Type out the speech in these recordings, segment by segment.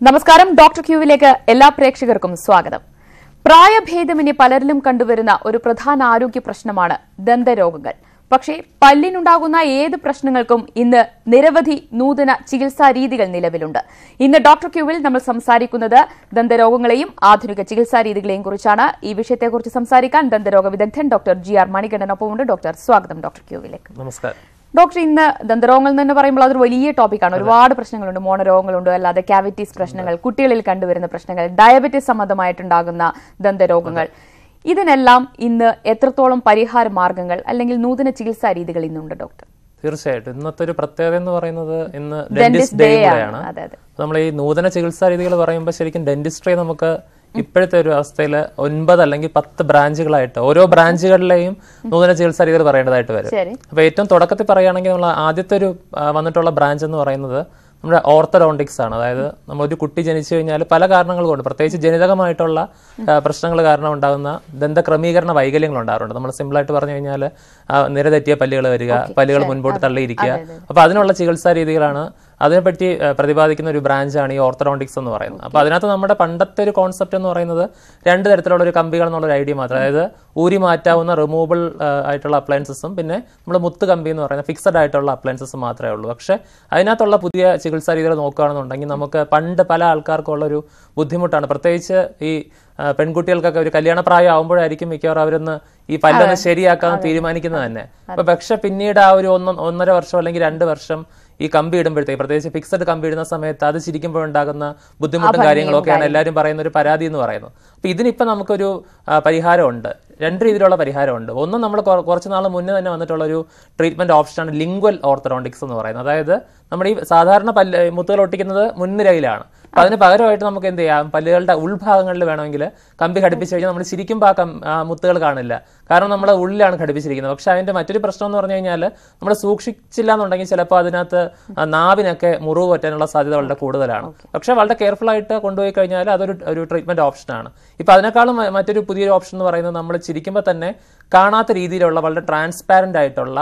നമസ്കാരം. ഡോക്ടർ ക്യൂവിലേക്ക് എല്ലാ പ്രേക്ഷകർക്കും സ്വാഗതം. പ്രായഭേദമന്യേ പലരിലും കണ്ടുവരുന്ന ഒരു പ്രധാന ആരോഗ്യ പ്രശ്നമാണ് ദന്തരോഗങ്ങൾ. പക്ഷേ പല്ലിനുണ്ടാകുന്ന ഏത് പ്രശ്നങ്ങൾക്കും ഇന്ന് നിരവധി നൂതന ചികിത്സാ രീതികൾ നിലവിലുണ്ട്. ഇന്ന് ഡോക്ടർ ക്യൂവിൽ നമ്മൾ സംസാരിക്കുന്നത് ദന്തരോഗങ്ങളെയും ആധുനിക ചികിത്സാ രീതികളെയും കുറിച്ചാണ്. ഈ വിഷയത്തെക്കുറിച്ച് സംസാരിക്കാൻ ദന്തരോഗ വിദഗ്ധൻ ഡോക്ടർ ജി ആർ മണികണ്ഠനൊപ്പമുണ്ട്. ഡോക്ടർ സ്വാഗതം ഡോക്ടർ ക്യൂവിലേക്ക്. നമസ്കാരം. ഡോക്ടർ ഇന്ന് ദന്തരോഗങ്ങൾ എന്ന് തന്നെ പറയുമ്പോൾ അതൊരു വലിയ ടോപ്പിക്കാണ് ഒരുപാട് പ്രശ്നങ്ങളുണ്ട്. മോണരോഗങ്ങളുണ്ട് അല്ലാതെ കാവിറ്റീസ് പ്രശ്നങ്ങൾ കുട്ടികളിൽ കണ്ടുവരുന്ന പ്രശ്നങ്ങൾ ഡയബറ്റീസ് സംബന്ധമായിട്ടുണ്ടാകുന്ന ദന്തരോഗങ്ങൾ. ഇതിനെല്ലാം ഇന്ന് എത്രത്തോളം പരിഹാര മാർഗങ്ങൾ അല്ലെങ്കിൽ നൂതന ചികിത്സാ രീതികൾ ഇന്നുണ്ട് ഡോക്ടർ? തീർച്ചയായിട്ടും. ഇന്നത്തെ ഒരു പ്രത്യേകത എന്ന് പറയുന്നത് ഇന്ന് ഡെന്റിസ്റ്റ് ഡേ ആണ്. നമ്മൾ ഈ നൂതന ചികിത്സാ രീതികൾ പറയുമ്പോൾ ശരിക്കും ഡെന്റിസ്ട്രി നമുക്ക് ഇപ്പോഴത്തെ ഒരു അവസ്ഥയിൽ ഒൻപത് അല്ലെങ്കിൽ പത്ത് ബ്രാഞ്ചുകളായിട്ട് ഓരോ ബ്രാഞ്ചുകളിലെയും നൂതന ചികിത്സാ രീതികൾ പറയേണ്ടതായിട്ട് വരും. അപ്പോൾ അപ്പൊ ഏറ്റവും തുടക്കത്തിൽ പറയുകയാണെങ്കിൽ നമ്മൾ ആദ്യത്തെ ഒരു വന്നിട്ടുള്ള ബ്രാഞ്ച് എന്ന് പറയുന്നത് നമ്മുടെ ഓർത്തഡോണ്ടിക്സ് ആണ്. അതായത് നമ്മൾ ഒരു കുട്ടി ജനിച്ചു കഴിഞ്ഞാൽ പല കാരണങ്ങൾ കൊണ്ട് പ്രത്യേകിച്ച് ജനിതകമായിട്ടുള്ള പ്രശ്നങ്ങൾ കാരണം ഉണ്ടാകുന്ന ദന്ത ക്രമീകരണ വൈകല്യങ്ങൾ ഉണ്ടാകാറുണ്ട്. നമ്മൾ സിമ്പിളായിട്ട് പറഞ്ഞു കഴിഞ്ഞാൽ നിരതെറ്റിയ പല്ലുകൾ വരിക പല്ലുകൾ മുൻപോട്ട് തള്ളിയിരിക്കുക. അപ്പൊ അതിനുള്ള ചികിത്സാ രീതികളാണ് അതിനെപ്പറ്റി പ്രതിപാദിക്കുന്ന ഒരു ബ്രാഞ്ചാണ് ഈ ഓർത്തഡോണ്ടിക്സ് എന്ന് പറയുന്നത്. അപ്പോൾ അതിനകത്ത് നമ്മുടെ പണ്ടത്തെ ഒരു കോൺസെപ്റ്റ് എന്ന് പറയുന്നത് രണ്ട് തരത്തിലുള്ള ഒരു കമ്പികൾ എന്നുള്ള ഒരു ഐഡിയ മാത്രം. അതായത് ഊരി മാറ്റാവുന്ന റിമൂവബിൾ ആയിട്ടുള്ള അപ്ലയൻസസും പിന്നെ നമ്മൾ മുത്ത് കമ്പി എന്ന് പറയുന്ന ഫിക്സഡ് ആയിട്ടുള്ള അപ്ലയൻസസ് മാത്രമേ ഉള്ളൂ. പക്ഷേ അതിനകത്തുള്ള പുതിയ ചികിത്സാ രീതികൾ നോക്കുകയാണെന്നുണ്ടെങ്കിൽ നമുക്ക് പണ്ട് പല ആൾക്കാർക്കുള്ള ഒരു ബുദ്ധിമുട്ടാണ്. പ്രത്യേകിച്ച് ഈ പെൺകുട്ടികൾക്കൊക്കെ ഒരു കല്യാണ കല്യാണപ്രായം ആകുമ്പോഴായിരിക്കും മിക്കവാറും അവരൊന്ന് ഈ പല്ലൊന്ന് ശരിയാക്കാൻ തീരുമാനിക്കുന്നത് തന്നെ. അപ്പൊ പക്ഷെ പിന്നീട് ആ ഒരു ഒന്ന് ഒന്നര വർഷം അല്ലെങ്കിൽ രണ്ട് വർഷം ഈ കമ്പി ഇടുമ്പോഴത്തേക്ക് പ്രത്യേകിച്ച് ഫിക്സഡ് കമ്പി ഇടുന്ന സമയത്ത് അത് ചിരിക്കുമ്പോഴുണ്ടാകുന്ന ബുദ്ധിമുട്ടും കാര്യങ്ങളും ഒക്കെയാണ് എല്ലാവരും പറയുന്ന ഒരു പരാതി എന്ന് പറയുന്നത്. അപ്പൊ ഇതിനിപ്പോ നമുക്കൊരു പരിഹാരമുണ്ട്. രണ്ട് രീതിയിലുള്ള പരിഹാരമുണ്ട്. ഒന്ന് നമ്മൾ കുറച്ച് നാൾ മുന്നേ തന്നെ വന്നിട്ടുള്ള ഒരു ട്രീറ്റ്മെന്റ് ഓപ്ഷനാണ് ലിംഗ്വൽ ഓർത്തഡോണ്ടിക്സ് എന്ന് പറയുന്നത്. അതായത് നമ്മുടെ ഈ സാധാരണ പല്ല് മുത്തുകൾ ഒട്ടിക്കുന്നത് മുൻനിരയിലാണ്. അപ്പൊ അതിന് പകരമായിട്ട് നമുക്ക് എന്ത് ചെയ്യാം? പല്ലുകളുടെ ഉൾഭാഗങ്ങളിൽ വേണമെങ്കിൽ കമ്പി ഘടിപ്പിച്ച് കഴിഞ്ഞാൽ നമ്മൾ ശരിക്കുമ്പോൾ ആ മുത്തുകൾ കാണില്ല. കാരണം നമ്മൾ ഉള്ളിലാണ് ഘടിപ്പിച്ചിരിക്കുന്നത്. പക്ഷെ അതിന്റെ മറ്റൊരു പ്രശ്നം എന്ന് പറഞ്ഞു കഴിഞ്ഞാൽ നമ്മൾ സൂക്ഷിച്ചില്ല എന്നുണ്ടെങ്കിൽ ചിലപ്പോൾ അതിനകത്ത് നാവിനൊക്കെ മുറിവ് പറ്റാനുള്ള സാധ്യത വളരെ കൂടുതലാണ്. പക്ഷെ വളരെ കെയർഫുൾ ആയിട്ട് കൊണ്ടുപോയി കഴിഞ്ഞാൽ അതൊരു ഒരു ട്രീറ്റ്മെന്റ് ഓപ്ഷനാണ് ഇപ്പൊ അതിനേക്കാളും മറ്റൊരു പുതിയൊരു ഓപ്ഷൻ എന്ന് പറയുന്നത് നമ്മൾ ചിരിക്കുമ്പോൾ തന്നെ കാണാത്ത രീതിയിലുള്ള വളരെ ട്രാൻസ്പാരന്റ് ആയിട്ടുള്ള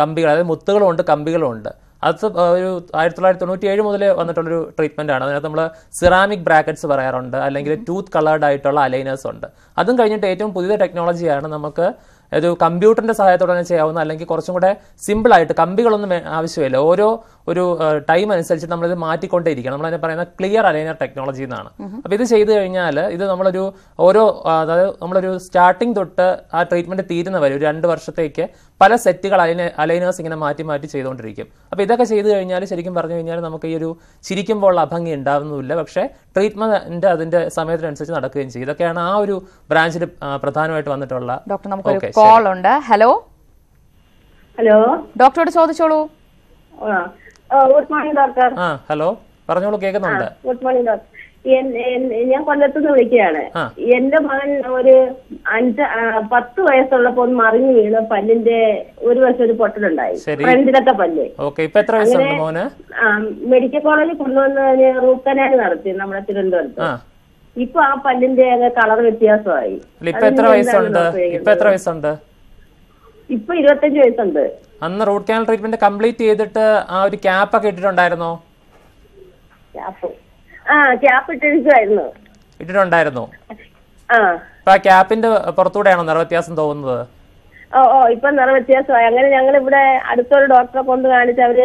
കമ്പികൾ അതായത് മുത്തുകളും ഉണ്ട് കമ്പികളും ഉണ്ട് അത് ഒരു ആയിരത്തി തൊള്ളായിരത്തി തൊണ്ണൂറ്റി ഏഴ് മുതൽ വന്നിട്ടുള്ളൊരു ട്രീറ്റ്മെന്റ് ആണ്. അതിനകത്ത് നമ്മൾ സിറാമിക് ബ്രാക്കറ്റ്സ് പറയാറുണ്ട്. അല്ലെങ്കിൽ ടൂത്ത് കളേർഡ് ആയിട്ടുള്ള അലൈനേഴ്സ് ഉണ്ട്. അതും കഴിഞ്ഞിട്ട് ഏറ്റവും പുതിയ ടെക്നോളജിയാണ് നമുക്ക് ഒരു കമ്പ്യൂട്ടറിന്റെ സഹായത്തോടെ തന്നെ ചെയ്യാവുന്ന അല്ലെങ്കിൽ കുറച്ചും കൂടെ സിമ്പിൾ ആയിട്ട് കമ്പികളൊന്നും ആവശ്യമില്ല. ഓരോ ഒരു ടൈം അനുസരിച്ച് നമ്മളിത് മാറ്റിക്കൊണ്ടേയിരിക്കണം. നമ്മൾ അതിനെ പറയുന്ന ക്ലിയർ അലൈനർ ടെക്നോളജി എന്നാണ്. അപ്പൊ ഇത് ചെയ്തു കഴിഞ്ഞാൽ ഇത് നമ്മളൊരു ഓരോ അതായത് നമ്മളൊരു സ്റ്റാർട്ടിംഗ് തൊട്ട് ആ ട്രീറ്റ്മെന്റ് തീരുന്നവരെ ഒരു രണ്ട് വർഷത്തേക്ക് പല സെറ്റുകൾ അലൈന അലൈനേഴ്സ് ഇങ്ങനെ മാറ്റി മാറ്റി ചെയ്തുകൊണ്ടിരിക്കും. അപ്പൊ ഇതൊക്കെ ചെയ്തു കഴിഞ്ഞാൽ ശരിക്കും പറഞ്ഞു കഴിഞ്ഞാൽ നമുക്ക് ഈ ഒരു ചിരിക്കുമ്പോൾ ഉള്ള അഭംഗി ഉണ്ടാവുന്നില്ല. പക്ഷേ ട്രീറ്റ്മെന്റ് അതിന്റെ സമയത്തിനനുസരിച്ച് നടക്കുകയും ചെയ്യും. ഇതൊക്കെയാണ് ആ ഒരു ബ്രാഞ്ചിൽ പ്രധാനമായിട്ട് വന്നിട്ടുള്ള ഡോക്ടർ Okay, കോൾ ഉണ്ട്. ഹലോ ഹലോ ഡോക്ടറോട് ചോദിച്ചോളൂ. ഗുഡ് മോർണിംഗ് ഡോക്ടർ ആ ഹലോ പറഞ്ഞോളൂ കേൾക്കുന്നുണ്ട്. ഗുഡ് മോർണിംഗ് ഡോക്ടർ ഞാൻ കൊല്ലത്തുനിന്ന് വിളിക്കുകയാണ്. എന്റെ മകൻ ഒരു അഞ്ച് പത്ത് വയസ്സുള്ളപ്പോ ഒന്ന് മറിഞ്ഞു വീണ് പല്ലിന്റെ ഒരു വശം ഒരു പൊട്ടലുണ്ടായി. ഫ്രണ്ടിലത്തെ പല്ല്. ഓക്കെ ആ, മെഡിക്കൽ കോളേജിൽ കൊണ്ടുവന്നതിന് റൂട്ട് കനാൽ നടത്തി നമ്മുടെ തിരുവനന്തപുരത്ത്. ഇപ്പൊ ആ പല്ലിന്റെ കളർ വ്യത്യാസമായി. ഇപ്പൊ എത്ര വയസ്സുണ്ട്? ഇപ്പൊ എത്ര വയസ്സുണ്ട്? ഇപ്പൊ ഇരുപത്തഞ്ച് വയസ്സുണ്ട്. അന്ന് റൂട്ട് കനാൽ ട്രീറ്റ്മെന്റ് കംപ്ലീറ്റ് ചെയ്തിട്ട് ആ ഒരു ക്യാപ്പ് ഒക്കെ ഇട്ടിട്ടുണ്ടായിരുന്നോ? ആ ക്യാപ്പ് ഇട്ടിരിക്കുമായിരുന്നു ഇട്ടിട്ടുണ്ടായിരുന്നു? ആ. ഇപ്പൊ ആ ക്യാപ്പിന്റെ പുറത്തൂടെയാണോ നിറവ്യത്യാസം തോന്നുന്നത്? ഓ ഓ ഇപ്പൊ നിറ വ്യത്യാസമായി അങ്ങനെ ഞങ്ങൾ ഇവിടെ അടുത്തൊരു ഡോക്ടറെ കൊണ്ട് കാണിച്ച് അവർ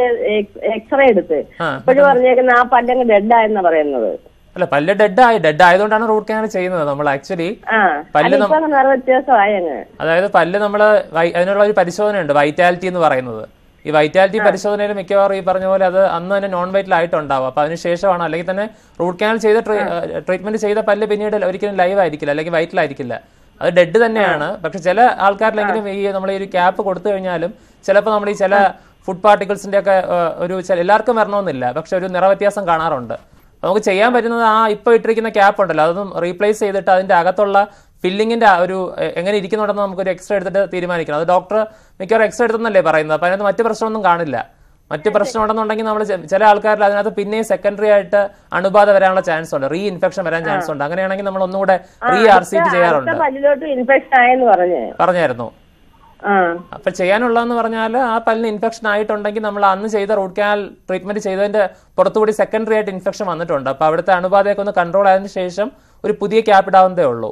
എക്സ്റേ എടുത്ത്. ഇപ്പോഴും പറഞ്ഞേക്കുന്ന ആ പല്ലങ്ങ് ഡെഡായെന്നാ പറയുന്നത്. അല്ല പല്ല് ഡെഡ് ആയി ഡെഡ് ആയതുകൊണ്ടാണ് റൂട്ട് കനാൽ ചെയ്യുന്നത്. നമ്മൾ ആക്ച്വലി പല്ല് അതായത് പല്ല് നമ്മൾ അതിനുള്ള ഒരു പരിശോധന ഉണ്ട് വൈറ്റാലിറ്റി എന്ന് പറയുന്നത്. ഈ വൈറ്റാലിറ്റി പരിശോധനയിൽ മിക്കവാറും ഈ പറഞ്ഞ പോലെ അത് അന്ന് തന്നെ നോൺ വൈറ്റൽ ആയിട്ടുണ്ടാവും. അപ്പൊ അതിനുശേഷമാണ് അല്ലെങ്കിൽ തന്നെ റൂട്ട് കനാൽ ചെയ്ത ട്രീറ്റ്മെന്റ് ചെയ്ത പല്ല് പിന്നീട് ഒരിക്കലും ലൈവ് ആയിരിക്കില്ല അല്ലെങ്കിൽ വൈറ്റൽ ആയിരിക്കില്ല. അത് ഡെഡ് തന്നെയാണ്. പക്ഷെ ചില ആൾക്കാരിലെങ്കിലും ഈ നമ്മൾ ഈ ഒരു ക്യാപ്പ് കൊടുത്തു കഴിഞ്ഞാലും ചിലപ്പോൾ നമ്മൾ ഈ ചില ഫുഡ് പാർട്ടിക്കിൾസിന്റെ ഒക്കെ ഒരു എല്ലാവർക്കും വരണമെന്നില്ല. പക്ഷെ ഒരു നിറവ്യത്യാസം കാണാറുണ്ട്. നമുക്ക് ചെയ്യാൻ പറ്റുന്നത് ആ ഇപ്പൊ ഇട്ടിരിക്കുന്ന ക്യാപ്പ് ഉണ്ടല്ലോ. അതൊന്നും റീപ്ലേസ് ചെയ്തിട്ട് അതിന്റെ അകത്തുള്ള ഫില്ലിങ്ങിന്റെ ഒരു എങ്ങനെ ഇരിക്കുന്നുണ്ടെന്ന് നമുക്കൊരു എക്സ്റേ എടുത്തിട്ട് തീരുമാനിക്കണം. അത് ഡോക്ടർ മിക്കവാറും എക്സ്റേ എടുത്തെന്നല്ലേ പറയുന്നത്. അപ്പൊ അതിനകത്ത് മറ്റു പ്രശ്നമൊന്നും കാണില്ല. മറ്റു പ്രശ്നം ഉണ്ടെന്നുണ്ടെങ്കിൽ നമ്മൾ ചില ആൾക്കാരിൽ അതിനകത്ത് പിന്നെയും സെക്കൻഡറി ആയിട്ട് അണുബാധ വരാനുള്ള ചാൻസ് ഉണ്ട്. റീ ഇൻഫെക്ഷൻ വരാൻ ചാൻസ് ഉണ്ട്. അങ്ങനെയാണെങ്കിൽ നമ്മൾ ഒന്നുകൂടെ റീ ആർ സി ചെയ്യാറുണ്ട്. പറഞ്ഞായിരുന്നു. അപ്പൊ ചെയ്യാനുള്ളതെന്ന് പറഞ്ഞാൽ ആ പല്ലിന് ഇൻഫെക്ഷൻ ആയിട്ടുണ്ടെങ്കിൽ നമ്മൾ അന്ന് ചെയ്ത റൂട്ട് കനാൽ ട്രീറ്റ്മെന്റ് ചെയ്തതിന്റെ പുറത്തുകൂടി സെക്കൻഡറി ആയിട്ട് ഇൻഫെക്ഷൻ വന്നിട്ടുണ്ട്. അപ്പൊ അവിടുത്തെ അണുബാധയൊക്കെ ഒന്ന് കൺട്രോൾ ആയതിനു ശേഷം ഒരു പുതിയ ക്യാപ് ഇടാവുന്നതേ ഉള്ളൂ.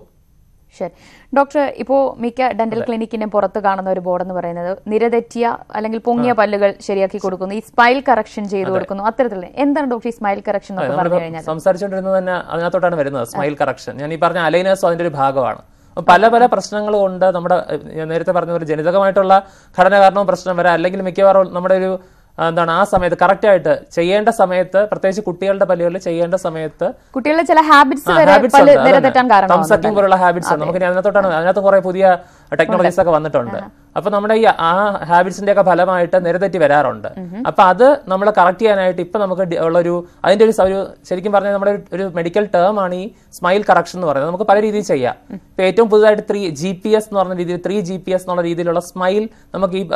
ശരി. ഡോക്ടർ ഇപ്പോൾ മിക്ക ഡെന്റൽ ക്ലിനിക്കിന്റെ പുറത്ത് കാണുന്ന ഒരു ബോർഡ് എന്ന് പറയുന്നത് നിരതെറ്റിയ അല്ലെങ്കിൽ പൊങ്ങിയ പല്ലുകൾ ശരിയാക്കി കൊടുക്കുന്നു. ഈ സ്മൈൽ കറക്ഷൻ ചെയ്തു കൊടുക്കുന്നു. അത്തരത്തിൽ എന്താണ് ഡോക്ടർ ഈ സ്മൈൽ കറക്ഷൻ സംസാരിച്ചോണ്ടിരുന്നത് പറഞ്ഞു കഴിഞ്ഞാൽ സംസാരിച്ചുകൊണ്ടിരുന്നത് തന്നെ അതിനകത്തോട്ടാണ് വരുന്നത് സ്മൈൽ കറക്ഷൻ ഞാൻ ഈ പറഞ്ഞ അലൈനേഴ്സും അതിന്റെ ഒരു ഭാഗമാണ്. പല പല പ്രശ്നങ്ങൾ കൊണ്ട് നമ്മുടെ നേരത്തെ പറഞ്ഞ പോലെ ജനിതകമായിട്ടുള്ള ഘടന കാരണവും പ്രശ്നം വരാം. അല്ലെങ്കിൽ മിക്കവാറും നമ്മുടെ ഒരു എന്താണ് ആ സമയത്ത് കറക്റ്റ് ആയിട്ട് ചെയ്യേണ്ട സമയത്ത് പ്രത്യേകിച്ച് കുട്ടികളുടെ പല്ലുകളിൽ ചെയ്യേണ്ട സമയത്ത് കുട്ടികളുടെ ചില ഹാബിറ്റ്സ് ഹാബിറ്റ്സ് ഉണ്ട്, പോലുള്ള ഹാബിറ്റ്സ് ഉണ്ട്. നമുക്ക് അതിനകത്തോട്ടാണ് അതിനകത്ത് കുറെ പുതിയ ടെക്നോളജീസ് ഒക്കെ വന്നിട്ടുണ്ട്. അപ്പൊ നമ്മുടെ ഈ ആ ഹാബിറ്റ്സിന്റെ ഒക്കെ ഫലമായിട്ട് നിരതെറ്റി വരാറുണ്ട്. അപ്പൊ അത് നമ്മൾ കറക്റ്റ് ചെയ്യാനായിട്ട് ഇപ്പൊ നമുക്ക് ഉള്ളൊരു അതിന്റെ ഒരു ഒരു ശരിക്കും പറഞ്ഞാൽ നമ്മുടെ ഒരു- ഒരു മെഡിക്കൽ ടേം ആണ് ഈ സ്മൈൽ കറക്ഷൻ എന്ന് പറയുന്നത്. നമുക്ക് പല രീതിയിൽ ചെയ്യാം. ഇപ്പൊ ഏറ്റവും പുതുതായിട്ട് ത്രീ ജി പി എസ് എന്ന് പറഞ്ഞ രീതിയിൽ ത്രീ ജി പി എസ് എന്നുള്ള രീതിയിലുള്ള സ്മൈൽ നമുക്ക് ഈ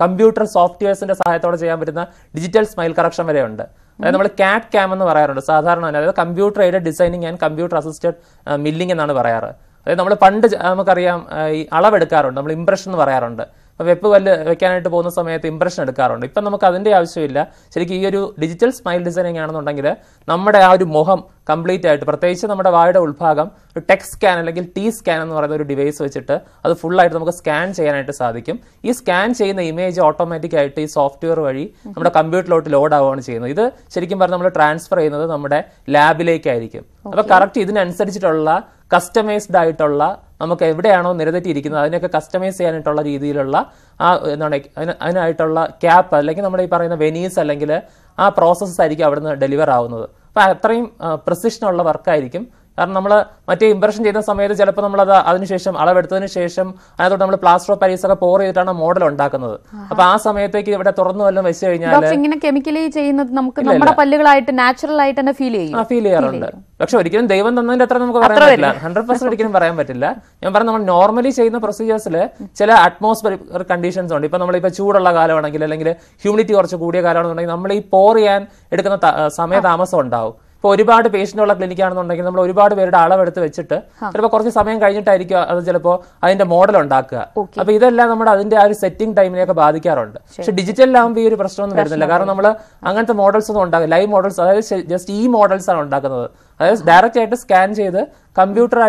കമ്പ്യൂട്ടർ സോഫ്റ്റ്വെയർസിന്റെ സഹായത്തോടെ ചെയ്യാൻ പറ്റുന്ന ഡിജിറ്റൽ സ്മൈൽ കറക്ഷൻ വരെ ഉണ്ട് അതായത് നമ്മൾ കാറ്റ് ക്യാം എന്ന് പറയാറുണ്ട്. സാധാരണ അതായത് computer aided designing and computer assisted milling എന്നാണ് പറയാറ്. അതായത് നമ്മൾ പണ്ട് നമുക്കറിയാം ഈ അളവെടുക്കാറുണ്ട്. നമ്മൾ ഇംപ്രഷൻ എന്ന് പറയാറുണ്ട്. അപ്പോൾ വെപ്പ് വല്ല് വെക്കാനായിട്ട് പോകുന്ന സമയത്ത് ഇംപ്രഷൻ എടുക്കാറുണ്ട്. ഇപ്പം നമുക്ക് അതിന്റെ ആവശ്യമില്ല. ശരിക്കും ഈ ഒരു ഡിജിറ്റൽ സ്മൈൽ ഡിസൈനിങ് ആണെന്നുണ്ടെങ്കിൽ നമ്മുടെ ആ ഒരു മുഖം കംപ്ലീറ്റ് ആയിട്ട് പ്രത്യേകിച്ച് നമ്മുടെ വായുടെ ഉൾഭാഗം ഒരു ടെക് സ്കാൻ അല്ലെങ്കിൽ ടി സ്കാൻ എന്ന് പറയുന്ന ഒരു ഡിവൈസ് വെച്ചിട്ട് അത് ഫുള്ളായിട്ട് നമുക്ക് സ്കാൻ ചെയ്യാനായിട്ട് സാധിക്കും. ഈ സ്കാൻ ചെയ്യുന്ന ഇമേജ് ഓട്ടോമാറ്റിക് ആയിട്ട് ഈ സോഫ്റ്റ്വെയർ വഴി നമ്മുടെ കമ്പ്യൂട്ടറിലോട്ട് ലോഡ് ആവുകയാണ് ചെയ്യുന്നത്. ഇത് ശരിക്കും പറഞ്ഞാൽ നമ്മൾ ട്രാൻസ്ഫർ ചെയ്യുന്നത് നമ്മുടെ ലാബിലേക്കായിരിക്കും അപ്പോൾ കറക്റ്റ് ഇതിനനുസരിച്ചിട്ടുള്ള കസ്റ്റമൈസ്ഡ് ആയിട്ടുള്ള നമുക്ക് എവിടെയാണോ നിരതെറ്റിയിരിക്കുന്നത് അതിനൊക്കെ കസ്റ്റമൈസ് ചെയ്യാനായിട്ടുള്ള രീതിയിലുള്ള ആ എന്താണ് അതിന് അതിനായിട്ടുള്ള ക്യാപ്പ് അല്ലെങ്കിൽ നമ്മുടെ ഈ പറയുന്ന വെനീസ് അല്ലെങ്കിൽ ആ പ്രോസസ്സ് ആയിരിക്കും അവിടുന്ന് ഡെലിവർ ആവുന്നത്. അപ്പോൾ അത്രയും പ്രസിഷനുള്ള വർക്കായിരിക്കും കാരണം നമ്മൾ മറ്റേ ഇംപ്രഷൻ ചെയ്യുന്ന സമയത്ത് ചിലപ്പോൾ നമ്മൾ അത് അതിനുശേഷം അളവെടുത്തതിന് ശേഷം അതിനകത്തോട്ട് നമ്മൾ പ്ലാസ്റ്റർ ഓഫ് പാരീസ് ഒക്കെ പോർ ചെയ്തിട്ടാണ് മോഡൽ ഉണ്ടാക്കുന്നത്. അപ്പൊ ആ സമയത്തേക്ക് ഇവിടെ തുറന്നു വല്ലതും വെച്ച് കഴിഞ്ഞാൽ ഇങ്ങനെ കെമിക്കലി ചെയ്യുന്നത് നമുക്ക് നമ്മുടെ പല്ലുകളായിട്ട് നാച്ചുറൽ ആയിട്ട് തന്നെ ഫീൽ ചെയ്യും. ഫീൽ ചെയ്യാറുണ്ട്. പക്ഷെ ഒരിക്കലും ദൈവം തന്നതിന്റെ അത്ര നമുക്ക് പറയാൻ പറ്റില്ല. ഹൺഡ്രഡ് പെർസെന്റ് ഒരിക്കലും പറയാൻ പറ്റില്ല. ഞാൻ പറഞ്ഞ നമ്മൾ നോർമലി ചെയ്യുന്ന പ്രൊസീജിയേഴ്സിൽ ചില അറ്റ്മോസ്ഫിയർ കണ്ടീഷൻസ് ഉണ്ട്. ഇപ്പൊ നമ്മളിപ്പോ ചൂടുള്ള കാലമാണെങ്കിൽ അല്ലെങ്കിൽ ഹ്യൂമിഡിറ്റി കുറച്ച് കൂടിയ കാലമാണെന്നുണ്ടെങ്കിൽ നമ്മൾ ഈ പോർ ചെയ്യാൻ എടുക്കുന്ന സമയ താമസം ഉണ്ടാവും. ഇപ്പൊ ഒരുപാട് പേഷ്യന്റ് ഉള്ള ക്ലിനിക് ആണെന്നുണ്ടെങ്കിൽ നമ്മൾ ഒരുപാട് പേരുടെ അളവെടുത്ത് വെച്ചിട്ട് ചിലപ്പോൾ കുറച്ച് സമയം കഴിഞ്ഞിട്ടായിരിക്കും അത് ചിലപ്പോൾ അതിന്റെ മോഡൽ ഉണ്ടാക്കുക. അപ്പൊ ഇതെല്ലാം നമ്മുടെ അതിന്റെ ആ ഒരു സെറ്റിംഗ് ടൈമിനെയൊക്കെ ബാധിക്കാറുണ്ട്. പക്ഷെ ഡിജിറ്റലിലാകുമ്പോൾ ഈ ഒരു പ്രശ്നമൊന്നും വരുന്നില്ല. കാരണം നമ്മൾ അങ്ങനത്തെ മോഡൽസ് ഒന്നും ഉണ്ടാകും ലൈവ് മോഡൽസ് അതായത് ജസ്റ്റ് ഈ മോഡൽസ് ആണ് ഉണ്ടാക്കുന്നത്. അതായത് ഡയറക്റ്റ് ആയിട്ട് സ്കാൻ ചെയ്ത് കമ്പ്യൂട്ടർ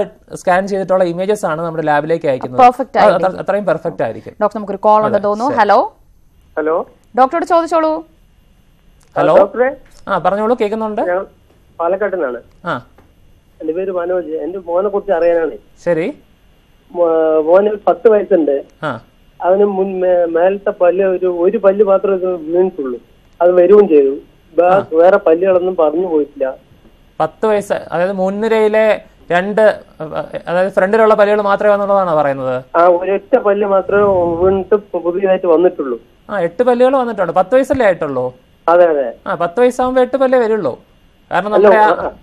സ്കാൻ ചെയ്തിട്ടുള്ള ഇമേജസ് ആണ് നമ്മുടെ ലാബിലേക്ക് അയക്കുന്നത്. അത്രയും പെർഫെക്റ്റ് ആയിരിക്കും. ഡോക്ടർ നമുക്കൊരു കോൾ ഉണ്ട് തോന്നുന്നു. ഹലോ ഹലോ ഡോക്ടറോട് ചോദിച്ചോളൂ. ഹലോ ആ പറഞ്ഞോളൂ കേൾക്കുന്നുണ്ട്? ഞാൻ പാലക്കാട്ട് നിന്നാണ് ആ. എന്റെ പേര് മനോജ്. എന്റെ മോനെ കുറിച്ച് അറിയാനാണ്. ശരി. മോനെ പത്ത് വയസ്സുണ്ട്. അവന് മുൻ മേലത്തെ പല്ല് ഒരു ഒരു പല്ല് മാത്രമേ വീണിട്ടുള്ളൂ. അത് വരികയും ചെയ്തു. വേറെ പല്ലുകളൊന്നും പറഞ്ഞു പോയിട്ടില്ല. പത്ത് വയസ്സ് അതായത് മുൻനിരയിലെ രണ്ട് അതായത് ഫ്രണ്ടിലുള്ള പല്ലുകൾ മാത്രമേ വന്നുള്ളതാണോ പറയുന്നത്? ആ ഒരൊറ്റ പല്ല് മാത്രമേ വീണിട്ട് പുതിയതായിട്ട് വന്നിട്ടുള്ളൂ. ആ എട്ട് പല്ലുകൾ വന്നിട്ടുണ്ട്. പത്ത് വയസ്സല്ലേ ആയിട്ടുള്ളൂ? അതെ അതെ. ആ പത്ത് വയസ്സാകുമ്പോ എട്ട് പല്ലേ വരുള്ളൂ? കാരണം നമ്മുടെ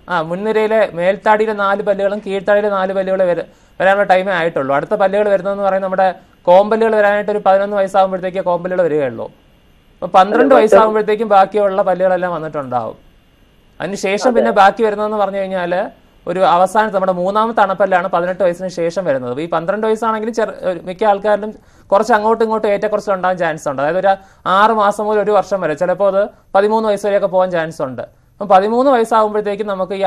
ആ- മുൻനിരയിലെ മേൽത്താടിയിലെ നാല് പല്ലുകളും കീഴ്ത്താടിയിലെ നാല് പല്ലുകൾ വരാനുള്ള ടൈമേ ആയിട്ടുള്ളൂ. അടുത്ത പല്ലുകൾ വരുന്നതെന്ന് പറയുന്നത് നമ്മുടെ കോമ്പല്ലുകൾ വരാനായിട്ട് ഒരു പതിനൊന്ന് വയസ്സാകുമ്പോഴത്തേക്ക് കോമ്പല്ലുകൾ വരികയുള്ളൂ. അപ്പൊ പന്ത്രണ്ട് വയസ്സാകുമ്പോഴത്തേക്കും ബാക്കിയുള്ള പല്ലുകളെല്ലാം വന്നിട്ടുണ്ടാവും. അതിനുശേഷം പിന്നെ ബാക്കി വരുന്നതെന്ന് പറഞ്ഞു കഴിഞ്ഞാൽ ഒരു അവസാനത്തെ നമ്മുടെ മൂന്നാമത്തെ അണപ്പല്ലാണ് പതിനെട്ട് വയസ്സിന് ശേഷം വരുന്നത്. അപ്പൊ ഈ പന്ത്രണ്ട് വയസ്സാണെങ്കിലും ചെറു മിക്ക ആൾക്കാരിലും കുറച്ച് അങ്ങോട്ടും ഇങ്ങോട്ടും ഏറ്റക്കുറച്ചിൽ ഉണ്ടാകാൻ ചാൻസ് ഉണ്ട് അതായത് ഒരു ആറ് മാസം മുതൽ ഒരു വർഷം വരെ. ചിലപ്പോൾ അത് പതിമൂന്ന് വയസ്സ് വരെയൊക്കെ പോകാൻ ചാൻസ് ഉണ്ട് അപ്പം പതിമൂന്ന് വയസ്സാകുമ്പോഴത്തേക്കും നമുക്ക് ഈ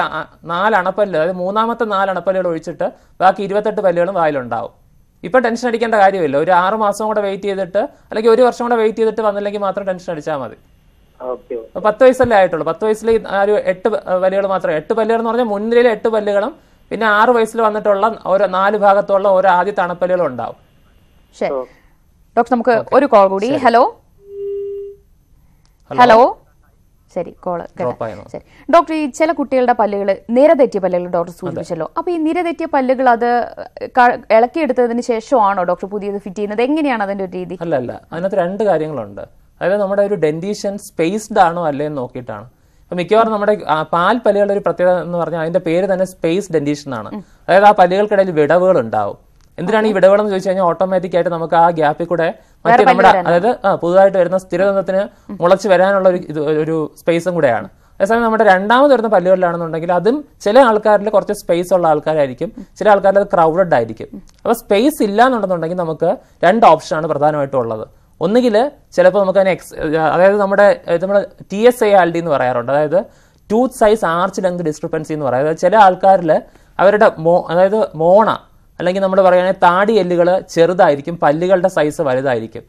നാല് അണപ്പല്ല് അതായത് മൂന്നാമത്തെ നാല് അണപ്പല്ലുകൾ ഒഴിച്ചിട്ട് ബാക്കി ഇരുപത്തെട്ട് പല്ലുകളും വായിലുണ്ടാവും. ഇപ്പം ടെൻഷൻ അടിക്കേണ്ട കാര്യമില്ല. ഒരു ആറ് മാസം കൂടെ വെയിറ്റ് ചെയ്തിട്ട് അല്ലെങ്കിൽ ഒരു വർഷം കൂടെ വെയിറ്റ് ചെയ്തിട്ട് വന്നില്ലെങ്കിൽ മാത്രം ടെൻഷൻ അടിച്ചാൽ മതി. പത്ത് വയസ്സല്ലേ ആയിട്ടുള്ളൂ. പത്ത് വയസ്സിൽ ആ ഒരു എട്ട് പല്ലുകൾ മാത്രം എട്ട് പല്ലുകൾ എന്ന് പറഞ്ഞാൽ മുൻനിരയിലെ എട്ട് പല്ലുകളും പിന്നെ ആറ് വയസ്സിൽ വന്നിട്ടുള്ള ഓരോ നാല് ഭാഗത്തുള്ള ഓരോ ആദ്യ തണപ്പല്ലുകളും ഉണ്ടാവും. ശരി. ഡോക്ടർ നമുക്ക് ഒരു കോൾ കൂടി. ഹലോ? ഹലോ? ശരി കോൾ? ശരി. ഡോക്ടർ ഈ ചില കുട്ടികളുടെ പല്ലുകൾ നിരതെറ്റിയ പല്ലുകൾ ഡോക്ടർ സൂചിപ്പിച്ചല്ലോ. അപ്പൊ ഈ നിരതെറ്റിയ പല്ലുകൾ അത് ഇളക്കിയെടുത്തതിന് ശേഷമാണോ ഡോക്ടർ പുതിയത് ഫിറ്റ് ചെയ്യുന്നത്? എങ്ങനെയാണ് അതിന്റെ ഒരു രീതി? അല്ല അല്ല. അതിനകത്ത് രണ്ട് കാര്യങ്ങളുണ്ട്. അതായത് നമ്മുടെ ഒരു ഡെന്റീഷ്യൻ സ്പേസ്ഡ് ആണോ അല്ലേന്ന് നോക്കിയിട്ടാണ്. അപ്പൊ മിക്കവാറും നമ്മുടെ പാൽ പല്ലുകളുടെ ഒരു പ്രത്യേകത എന്ന് പറഞ്ഞാൽ അതിന്റെ പേര് തന്നെ സ്പേസ് ഡെന്റീഷൻ ആണ്. അതായത് ആ പല്ലുകൾക്കിടയിൽ വിടവുകൾ ഉണ്ടാവും. എന്തിനാണ് ഈ വിടവുകൾ എന്ന് ചോദിച്ചു കഴിഞ്ഞാൽ ഓട്ടോമാറ്റിക് ആയിട്ട് നമുക്ക് ആ ഗ്യാപ്പിൽ കൂടെ മറ്റേ നമ്മുടെ അതായത് പുതുതായിട്ട് വരുന്ന സ്ഥിരതന്ത്രത്തിന് മുളച്ച് വരാനുള്ള ഒരു ഇത് ഒരു സ്പേസും കൂടെയാണ്. അതേസമയം നമ്മുടെ രണ്ടാമത് വരുന്ന പല്ലുകളിലാണെന്നുണ്ടെങ്കിൽ അതും ചില ആൾക്കാരിൽ കുറച്ച് സ്പേസ് ഉള്ള ആൾക്കാരായിരിക്കും ചില ആൾക്കാരിൽ അത് ക്രൗഡഡ് ആയിരിക്കും. അപ്പോൾ സ്പേസ് ഇല്ല എന്നുണ്ടെന്നുണ്ടെങ്കിൽ നമുക്ക് രണ്ട് ഓപ്ഷനാണ് പ്രധാനമായിട്ടും ഉള്ളത്. ഒന്നുകിൽ ചിലപ്പോൾ നമുക്ക് അതിനെ എക്സ് അതായത് നമ്മുടെ നമ്മുടെ ടി എസ് ഐ ആൽഡി എന്ന് പറയാറുണ്ട്. അതായത് tooth size arch length discrepancy എന്ന് പറയുന്നത് ചില ആൾക്കാരിൽ അവരുടെ മോ അതായത് മോണ അല്ലെങ്കിൽ നമ്മൾ പറയുകയാണെങ്കിൽ താടി എല്ലുകൾ ചെറുതായിരിക്കും പല്ലുകളുടെ സൈസ് വലുതായിരിക്കും.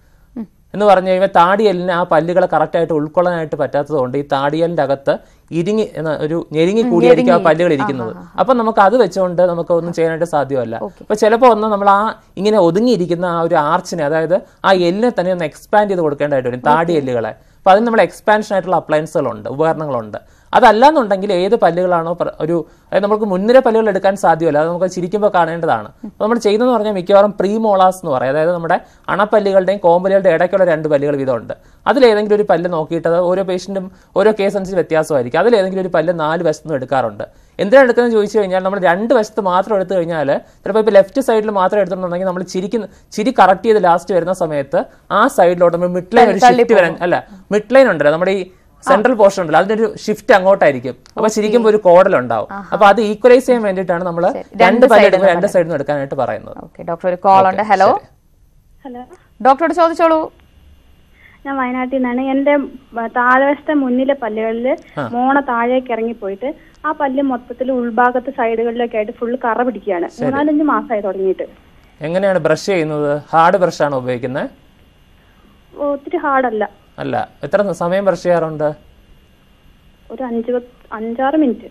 എന്ന് പറഞ്ഞു താടി എല്ലിനെ ആ പല്ലുകളെ കറക്റ്റായിട്ട് ഉൾക്കൊള്ളാനായിട്ട് പറ്റാത്തതുകൊണ്ട് ഈ താടിയലിന്റെ അകത്ത് ഇരിങ്ങി എന്ന ഒരു ഞെരുങ്ങി കൂടിയായിരിക്കും ആ പല്ലുകൾ ഇരിക്കുന്നത്. അപ്പൊ നമുക്ക് അത് വെച്ചുകൊണ്ട് നമുക്ക് ഒന്നും ചെയ്യാനായിട്ട് സാധ്യമല്ല. അപ്പൊ ചിലപ്പോൾ ഒന്ന് നമ്മൾ ആ ഇങ്ങനെ ഒതുങ്ങിയിരിക്കുന്ന ആ ഒരു ആർച്ചിനെ അതായത് ആ എല്ലിനെ തന്നെ ഒന്ന് എക്സ്പാൻഡ് ചെയ്ത് കൊടുക്കേണ്ടതായിട്ട് വരും താടി എല്ലുകളെ. അപ്പൊ അതിന് നമ്മൾ എക്സ്പാൻഷൻ ആയിട്ടുള്ള അപ്ലയൻസുകളുണ്ട് ഉപകരണങ്ങളുണ്ട്. അതല്ലാന്നുണ്ടെങ്കിൽ ഏത് പല്ലുകളാണോ ഒരു അതായത് നമുക്ക് മുൻനിര പല്ലുകൾ എടുക്കാൻ സാധ്യമല്ല. അത് നമുക്ക് ചിരിക്കുമ്പോൾ കാണേണ്ടതാണ്. അപ്പോൾ നമ്മൾ ചെയ്യുന്നതെന്ന് പറഞ്ഞാൽ മിക്കവാറും പ്രീ മോളാസ് എന്ന് പറയും. അതായത് നമ്മുടെ അണപ്പല്ലുകളുടെയും കോമ്പലുകളുടെ ഇടയ്ക്കുള്ള രണ്ട് പല്ലുകൾ വീതമുണ്ട്. അതിലേതെങ്കിലും ഒരു പല്ല് നോക്കിയിട്ട് അത് ഓരോ പേഷ്യന്റും ഓരോ കേസ് അനുസരിച്ച് വ്യത്യാസമായിരിക്കും. അതിലേതെങ്കിലും ഒരു പല്ല് നാല് വശത്തുനിന്ന് എടുക്കാറുണ്ട്. എന്തിനാണ് എടുക്കുന്നത് ചോദിച്ചു കഴിഞ്ഞാൽ നമ്മൾ രണ്ട് വശത്ത് മാത്രം എടുത്തു കഴിഞ്ഞാൽ ചിലപ്പോൾ ഇപ്പോൾ ലെഫ്റ്റ് സൈഡിൽ മാത്രം എടുത്തിട്ടുണ്ടെങ്കിൽ നമ്മൾ ചിരിക്കുന്ന ചിരി കറക്റ്റ് ചെയ്ത് ലാസ്റ്റ് വരുന്ന സമയത്ത് ആ സൈഡിലോട്ട് നമ്മൾ മിഡ് ലൈൻ ഒരു ഷിഫ്റ്റ് വരാൻ അല്ല മിഡ് ലൈൻ ഉണ്ടല്ലോ. നമ്മുടെ ഈ സെൻട്രൽ പോർഷൻ ഉണ്ടല്ലോ. അതിന്റെ ഒരു ഷിഫ്റ്റ് അങ്ങോട്ടായിരിക്കും. അപ്പൊ ശരിക്കും ഒരു കോഡൽ ഉണ്ടാവും അപ്പൊ അത് ഈക്വലൈസ് ചെയ്യാൻ വേണ്ടിയിട്ടാണ് നമ്മൾ രണ്ട് പല്ല് രണ്ട് സൈഡിൽ നിന്ന് എടുക്കാനായിട്ട് പറയുന്നത്. ഓക്കെ ഡോക്ടർ ഒരു കോൾ ഉണ്ട്. ഹലോ ഹലോ ഡോക്ടറോട് ചോദിച്ചോളൂ. ഞാൻ വയനാട്ടിൽ നിന്നാണ്. എന്റെ വ- മുന്നിലെ പല്ലുകളിൽ മോണ താഴേക്ക് ഇറങ്ങിപ്പോയിട്ട് ആ പല്ല് മൊത്തത്തിൽ ഉൾഭാഗത്തെ സൈഡുകളിലൊക്കെ ആയിട്ട് ഫുള്ള് കറ പിടിക്കുകയാണ്. മൂന്നാലഞ്ച് മാസമായി തുടങ്ങിയിട്ട്. എങ്ങനെയാണ് ബ്രഷ് ചെയ്യുന്നത്? ഹാർഡ് ബ്രഷ് ആണ് ഉപയോഗിക്കുന്നത്? ഒത്തിരി ഹാർഡല്ല അല്ല എത്ര സമയം ബ്രഷ് ചെയ്യാറുണ്ട്? ഒരു അഞ്ച് അഞ്ചാറ് മിനിറ്റ്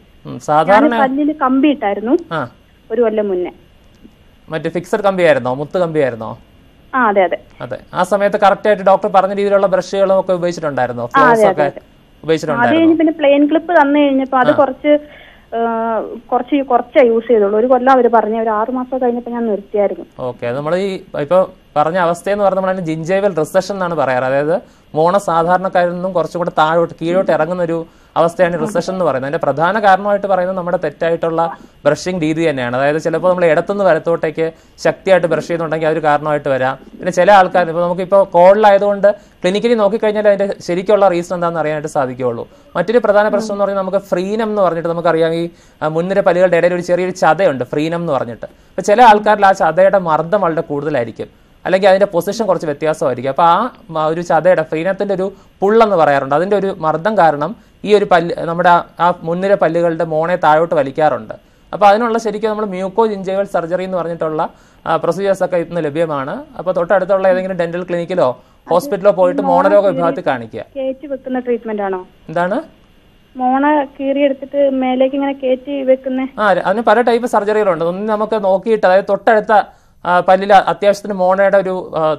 സാധാരണ പല്ലിൽ കമ്പി ഇട്ടായിരുന്നു. ഒരു കൊല്ലം മുന്നേ. മറ്റേ ഫിക്സഡ് കമ്പി ആയിരുന്നോ? മുത്ത് കമ്പി ആയിരുന്നോ? അതെ അതെ. അതെ. ആ സമയത്ത് കറക്റ്റ് ആയിട്ട് ഡോക്ടർ പറഞ്ഞ രീതിയിലുള്ള ബ്രഷുകളും ഒക്കെ ഉപയോഗിച്ചിട്ടുണ്ടായിരുന്നോ? ഫ്ലോസ് ഒക്കെ ഉപയോഗിച്ചിട്ടുണ്ടായിരുന്നു? പിന്നെ പ്ലെയിൻ ക്ലിപ്പ് തന്നു കഴിഞ്ഞപ്പോ അത് കുറച്ച് കുറച്ച് കുറച്ചേ യൂസ് ചെയ്തുള്ളൂ. ഒരു കൊല്ലം അവർ പറഞ്ഞ ഒരു ആറു മാസം കഴിഞ്ഞപ്പോ ഞാൻ നിർത്തിയായിരുന്നു. ഓക്കെ നമ്മൾ ഈ ഇപ്പൊ പറഞ്ഞ അവസ്ഥ എന്ന് പറഞ്ഞാൽ ജിഞ്ചൈവൽ റിസഷൻ എന്നാണ് പറയാറ്. അതായത് മോണ സാധാരണക്കാരിൽ നിന്നും കുറച്ചും കൂടെ താഴോട്ട് കീഴോട്ട് ഇറങ്ങുന്ന ഒരു അവസ്ഥയാണ് റിസഷൻ എന്ന് പറയുന്നത്. അതിന്റെ പ്രധാന കാരണമായിട്ട് പറയുന്നത് നമ്മുടെ തെറ്റായിട്ടുള്ള ബ്രഷിംഗ് രീതി തന്നെയാണ്. അതായത് ചിലപ്പോൾ നമ്മൾ ഇടത്തുനിന്ന് വലത്തോട്ടേക്ക് ശക്തിയായിട്ട് ബ്രഷ് ചെയ്യുന്നുണ്ടെങ്കിൽ അതൊരു കാരണമായിട്ട് വരാം. പിന്നെ ചില ആൾക്കാർ ഇപ്പോൾ നമുക്കിപ്പോൾ കോളിലായതുകൊണ്ട് ക്ലിനിക്കലി നോക്കിക്കഴിഞ്ഞാൽ അതിന്റെ ശരിക്കുള്ള റീസൺ എന്താണെന്ന് അറിയാനായിട്ട് സാധിക്കുകയുള്ളൂ. മറ്റൊരു പ്രധാന പ്രശ്നം എന്ന് പറഞ്ഞാൽ നമുക്ക് ഫ്രീനം എന്ന് പറഞ്ഞിട്ട് നമുക്കറിയാം. ഈ മുൻനിര പല്ലുകളുടെ ഇടയിൽ ഒരു ചെറിയൊരു ചതയുണ്ട് ഫ്രീനം എന്ന് പറഞ്ഞിട്ട്. അപ്പോൾ ചില ആൾക്കാരിൽ ആ ചതയുടെ മർദ്ദം വളരെ കൂടുതലായിരിക്കും. അല്ലെങ്കിൽ അതിന്റെ പൊസിഷൻ കുറച്ച് വ്യത്യാസമായിരിക്കും. അപ്പോൾ ആ ഒരു ചതയുടെ ഫ്രീനത്തിന്റെ ഒരു പുള്ളെന്ന് പറയാറുണ്ട്. അതിന്റെ ഒരു മർദ്ദം കാരണം ഈ ഒരു പല്ല് നമ്മുടെ ആ- മുൻനിര പല്ലുകളുടെ മോണെ താഴോട്ട് വലിക്കാറുണ്ട്. അപ്പോൾ അതിനുള്ള ശരിക്കും നമ്മൾ മ്യൂക്കോ ജിഞ്ചേവൽ സർജറി എന്ന് പറഞ്ഞിട്ടുള്ള പ്രൊസീജിയേഴ്സ് ഒക്കെ ഇന്ന് ലഭ്യമാണ്. അപ്പോൾ തൊട്ടടുത്തുള്ള ഏതെങ്കിലും ഡെന്റൽ ക്ലിനിക്കിലോ ഹോസ്പിറ്റലോ പോയിട്ട് മോണരോഗ വിഭാഗത്തിൽ കാണിക്കുക. വെക്കുന്ന ട്രീറ്റ്മെന്റ് ആണോ? എന്താണ്? മോണ കീറിയെടുത്തിട്ട് മേലേക്ക് ഇങ്ങനെ കയറ്റി വെക്കുന്ന? ആ അതിന് പല ടൈപ്പ് സർജറികളുണ്ട് ഒന്ന് നമുക്ക് നോക്കിയിട്ട് അതായത് തൊട്ടടുത്ത പല്ലിൽ അത്യാവശ്യത്തിന് മോണയുടെ ഒരു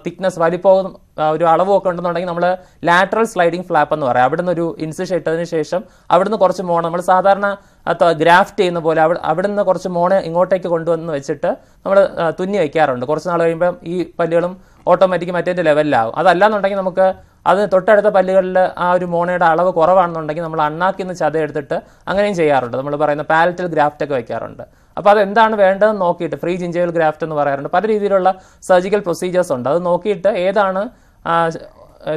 തിക്നെസ് വലിപ്പവും ഒരു അളവും ഒക്കെ ഉണ്ടെന്നുണ്ടെങ്കിൽ നമ്മൾ ലാറ്ററൽ സ്ലൈഡിംഗ് ഫ്ലാപ്പ് എന്ന് പറയാം. അവിടുന്ന് ഒരു ഇൻസിഷൻ ഇട്ടതിന് ശേഷം അവിടുന്ന് കുറച്ച് മോണ നമ്മൾ സാധാരണ ഗ്രാഫ്റ്റ് ചെയ്യുന്ന പോലെ അവിടെ അവിടുന്ന് കുറച്ച് മോണ ഇങ്ങോട്ടേക്ക് കൊണ്ടുവന്ന് വെച്ചിട്ട് നമ്മൾ തുന്നി വയ്ക്കാറുണ്ട് കുറച്ച് നാൾ കഴിയുമ്പോൾ ഈ പല്ലുകളും ഓട്ടോമാറ്റിക് മറ്റേ ലെവലിലാവും അതല്ലാന്നുണ്ടെങ്കിൽ നമുക്ക് അത് തൊട്ടടുത്ത പല്ലുകളിൽ ആ ഒരു മോണയുടെ അളവ് കുറവാണെന്നുണ്ടെങ്കിൽ നമ്മൾ അണ്ണാക്കിന്ന് ചതയെടുത്തിട്ട് അങ്ങനെയും ചെയ്യാറുണ്ട്. നമ്മൾ പറയുന്ന പാലറ്റൽ ഗ്രാഫ്റ്റ് ഒക്കെ വെക്കാറുണ്ട്. അപ്പോൾ അത് എന്താണ് വേണ്ടതെന്ന് നോക്കിയിട്ട് ഫ്രീ ജിഞ്ചേവൽ ഗ്രാഫ്റ്റ് എന്ന് പറയാറുണ്ട്. പല രീതിയിലുള്ള സർജിക്കൽ പ്രൊസീജിയേഴ്സ് ഉണ്ട്. അത് നോക്കിയിട്ട് ഏതാണ്